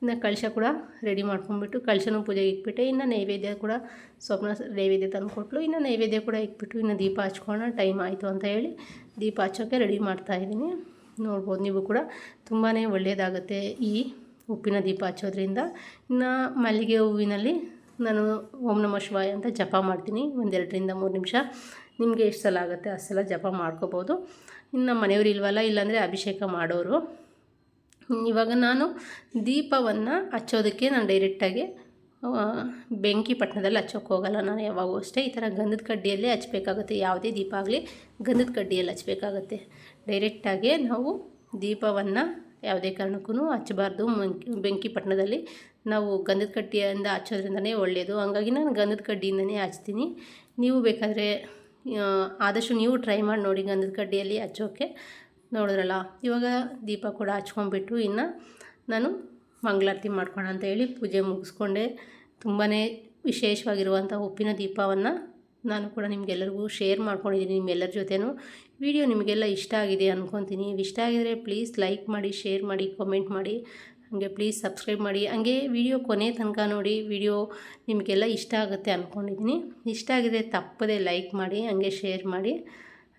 ಇನ್ನು ಕಳಶ ಕೂಡ ರೆಡಿ ಮಾಡ್ಕೊಂಡ್ಬಿಟ್ಟು, ಕಳಶನೂ ಪೂಜೆಗೆ ಇಟ್ಬಿಟ್ಟೆ. ಇನ್ನು ನೈವೇದ್ಯ ಕೂಡ ಸ್ವಪ್ನ ನೈವೇದ್ಯ ತಂದು ಕೊಟ್ಟಲು ಇನ್ನು ನೈವೇದ್ಯ ಕೂಡ ಇಟ್ಬಿಟ್ಟು, ಇನ್ನು ದೀಪ ಹಚ್ಕೊಳ್ಳೋಣ, ಟೈಮ್ ಆಯಿತು ಅಂತ ಹೇಳಿ ದೀಪ ಹಚ್ಚೋಕ್ಕೆ ರೆಡಿ ಮಾಡ್ತಾಯಿದ್ದೀನಿ ನೋಡ್ಬೋದು ನೀವು ಕೂಡ. ತುಂಬಾ ಒಳ್ಳೆಯದಾಗುತ್ತೆ ಈ ಉಪ್ಪಿನ ದೀಪ ಹಚ್ಚೋದ್ರಿಂದ ಇನ್ನು ಮಲ್ಲಿಗೆ ಹೂವಿನಲ್ಲಿ ನಾನು ಓಂ ನಮ ಶಿವಾಯ ಅಂತ ಜಪ ಮಾಡ್ತೀನಿ. ಒಂದೆರಡರಿಂದ ಮೂರು ನಿಮಿಷ ನಿಮಗೆ ಎಷ್ಟು ಸಲ ಆಗುತ್ತೆ ಅಷ್ಟು ಸಲ ಜಪ ಮಾಡ್ಕೋಬೋದು. ಇನ್ನು ಮನೆಯವರು ಇಲ್ವಲ್ಲ, ಇಲ್ಲಾಂದರೆ ಅಭಿಷೇಕ ಮಾಡೋರು. ಇವಾಗ ನಾನು ದೀಪವನ್ನು ಹಚ್ಚೋದಕ್ಕೆ ನಾನು ಡೈರೆಕ್ಟಾಗಿ ಬೆಂಕಿ ಪಟ್ಟಣದಲ್ಲಿ ಹಚ್ಚೋಕೆ ಹೋಗಲ್ಲ. ನಾನು ಯಾವಾಗೂ ಅಷ್ಟೇ ಈ ಥರ ಗಂಧದ ಕಡ್ಡಿಯಲ್ಲೇ ಹಚ್ಚಬೇಕಾಗುತ್ತೆ. ಯಾವುದೇ ದೀಪ ಆಗಲಿ ಗಂಧದ ಕಡ್ಡಿಯಲ್ಲಿ ಹಚ್ಚಬೇಕಾಗತ್ತೆ. ಡೈರೆಕ್ಟಾಗಿ ನಾವು ದೀಪವನ್ನು ಯಾವುದೇ ಕಾರಣಕ್ಕೂ ಹಚ್ಚಬಾರ್ದು. ಬೆಂಕಿ ಪಟ್ಟಣದಲ್ಲಿ ನಾವು ಗಂಧದ ಕಡ್ಡಿಯಿಂದ ಹಚ್ಚೋದ್ರಿಂದನೇ ಒಳ್ಳೆಯದು. ಹಂಗಾಗಿ ನಾನು ಗಂಧದ ಕಡ್ಡಿಯಿಂದನೇ ಹಚ್ತೀನಿ. ನೀವು ಬೇಕಾದರೆ ಆದಷ್ಟು ನೀವು ಟ್ರೈ ಮಾಡಿ ನೋಡಿ ಗಂಧದ ಕಡ್ಡಿಯಲ್ಲಿ ಹಚ್ಚೋಕ್ಕೆ ನೋಡಿದ್ರಲ್ಲ, ಇವಾಗ ದೀಪ ಕೂಡ ಹಚ್ಕೊಂಡ್ಬಿಟ್ಟು ಇನ್ನು ನಾನು ಮಂಗಳಾರತಿ ಮಾಡ್ಕೋಣ ಅಂತ ಹೇಳಿ ಪೂಜೆ ಮುಗಿಸ್ಕೊಂಡೆ. ತುಂಬಾ ವಿಶೇಷವಾಗಿರುವಂಥ ಉಪ್ಪಿನ ದೀಪವನ್ನು ನಾನು ಕೂಡ ನಿಮಗೆಲ್ಲರಿಗೂ ಶೇರ್ ಮಾಡ್ಕೊಂಡಿದ್ದೀನಿ, ನಿಮ್ಮೆಲ್ಲರ ಜೊತೆನೂ. ವಿಡಿಯೋ ನಿಮಗೆಲ್ಲ ಇಷ್ಟ ಆಗಿದೆ ಅಂದ್ಕೊತೀನಿ ಇಷ್ಟ ಆಗಿದರೆ ಪ್ಲೀಸ್ ಲೈಕ್ ಮಾಡಿ ಶೇರ್ ಮಾಡಿ ಕಮೆಂಟ್ ಮಾಡಿ. ಹಾಗೆ ಪ್ಲೀಸ್ ಸಬ್ಸ್ಕ್ರೈಬ್ ಮಾಡಿ. ಹಂಗೆ ವಿಡಿಯೋ ಕೊನೆ ತನಕ ನೋಡಿ ವಿಡಿಯೋ ನಿಮಗೆಲ್ಲ ಇಷ್ಟ ಆಗುತ್ತೆ ಅಂದ್ಕೊಂಡಿದ್ದೀನಿ ಇಷ್ಟ ಆಗಿದೆ ತಪ್ಪದೆ ಲೈಕ್ ಮಾಡಿ, ಹಾಗೆ ಶೇರ್ ಮಾಡಿ.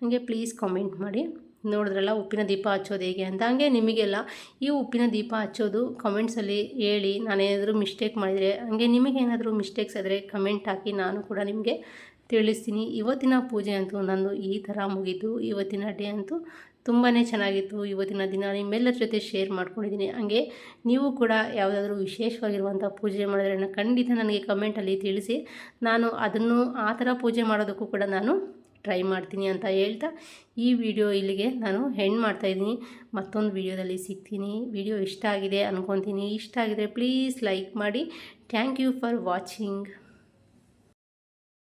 ಹಾಗೆ ಪ್ಲೀಸ್ ಕಮೆಂಟ್ ಮಾಡಿ. ನೋಡಿದ್ರಲ್ಲ ಉಪ್ಪಿನ ದೀಪ ಹಚ್ಚೋದು ಹೇಗೆ ಅಂತ. ಹಂಗೆ ನಿಮಗೆಲ್ಲ ಈ ಉಪ್ಪಿನ ದೀಪ ಹಚ್ಚೋದು ಕಮೆಂಟ್ಸಲ್ಲಿ ಹೇಳಿ. ನಾನೇನಾದರೂ ಮಿಸ್ಟೇಕ್ ಮಾಡಿದರೆ, ಹಾಗೆ ನಿಮಗೇನಾದರೂ ಮಿಸ್ಟೇಕ್ಸ್ ಆದರೆ ಕಮೆಂಟ್ ಹಾಕಿ ನಾನು ಕೂಡ ನಿಮಗೆ ತಿಳಿಸ್ತೀನಿ. ಇವತ್ತಿನ ಪೂಜೆ ಅಂತೂ ನಂದು ಈ ಥರ ಮುಗೀತು. ಇವತ್ತಿನ ಡೇ ಅಂತೂ ತುಂಬಾ ಚೆನ್ನಾಗಿತ್ತು. ಇವತ್ತಿನ ದಿನ ನಿಮ್ಮೆಲ್ಲರ ಜೊತೆ ಶೇರ್ ಮಾಡ್ಕೊಂಡಿದ್ದೀನಿ. ಹಾಗೆ ನೀವು ಕೂಡ ಯಾವುದಾದ್ರೂ ವಿಶೇಷವಾಗಿರುವಂಥ ಪೂಜೆ ಮಾಡಿದ್ರೆ ಖಂಡಿತ ನನಗೆ ಕಮೆಂಟಲ್ಲಿ ತಿಳಿಸಿ. ನಾನು ಅದನ್ನು ಆ ಥರ ಪೂಜೆ ಮಾಡೋದಕ್ಕೂ ಕೂಡ ನಾನು ಟ್ರೈ ಮಾಡ್ತೀನಿ ಅಂತ ಹೇಳ್ತಾ ಈ ವಿಡಿಯೋ ಇಲ್ಲಿಗೆ ನಾನು ಹೆಣ್ಣು ಮಾಡ್ತಾಯಿದ್ದೀನಿ ಮತ್ತೊಂದು ವಿಡಿಯೋದಲ್ಲಿ ಸಿಗ್ತೀನಿ. ವಿಡಿಯೋ ಇಷ್ಟ ಆಗಿದೆ ಅಂದ್ಕೊತೀನಿ ಇಷ್ಟ ಆಗಿದರೆ ಪ್ಲೀಸ್ ಲೈಕ್ ಮಾಡಿ. Thank you for watching.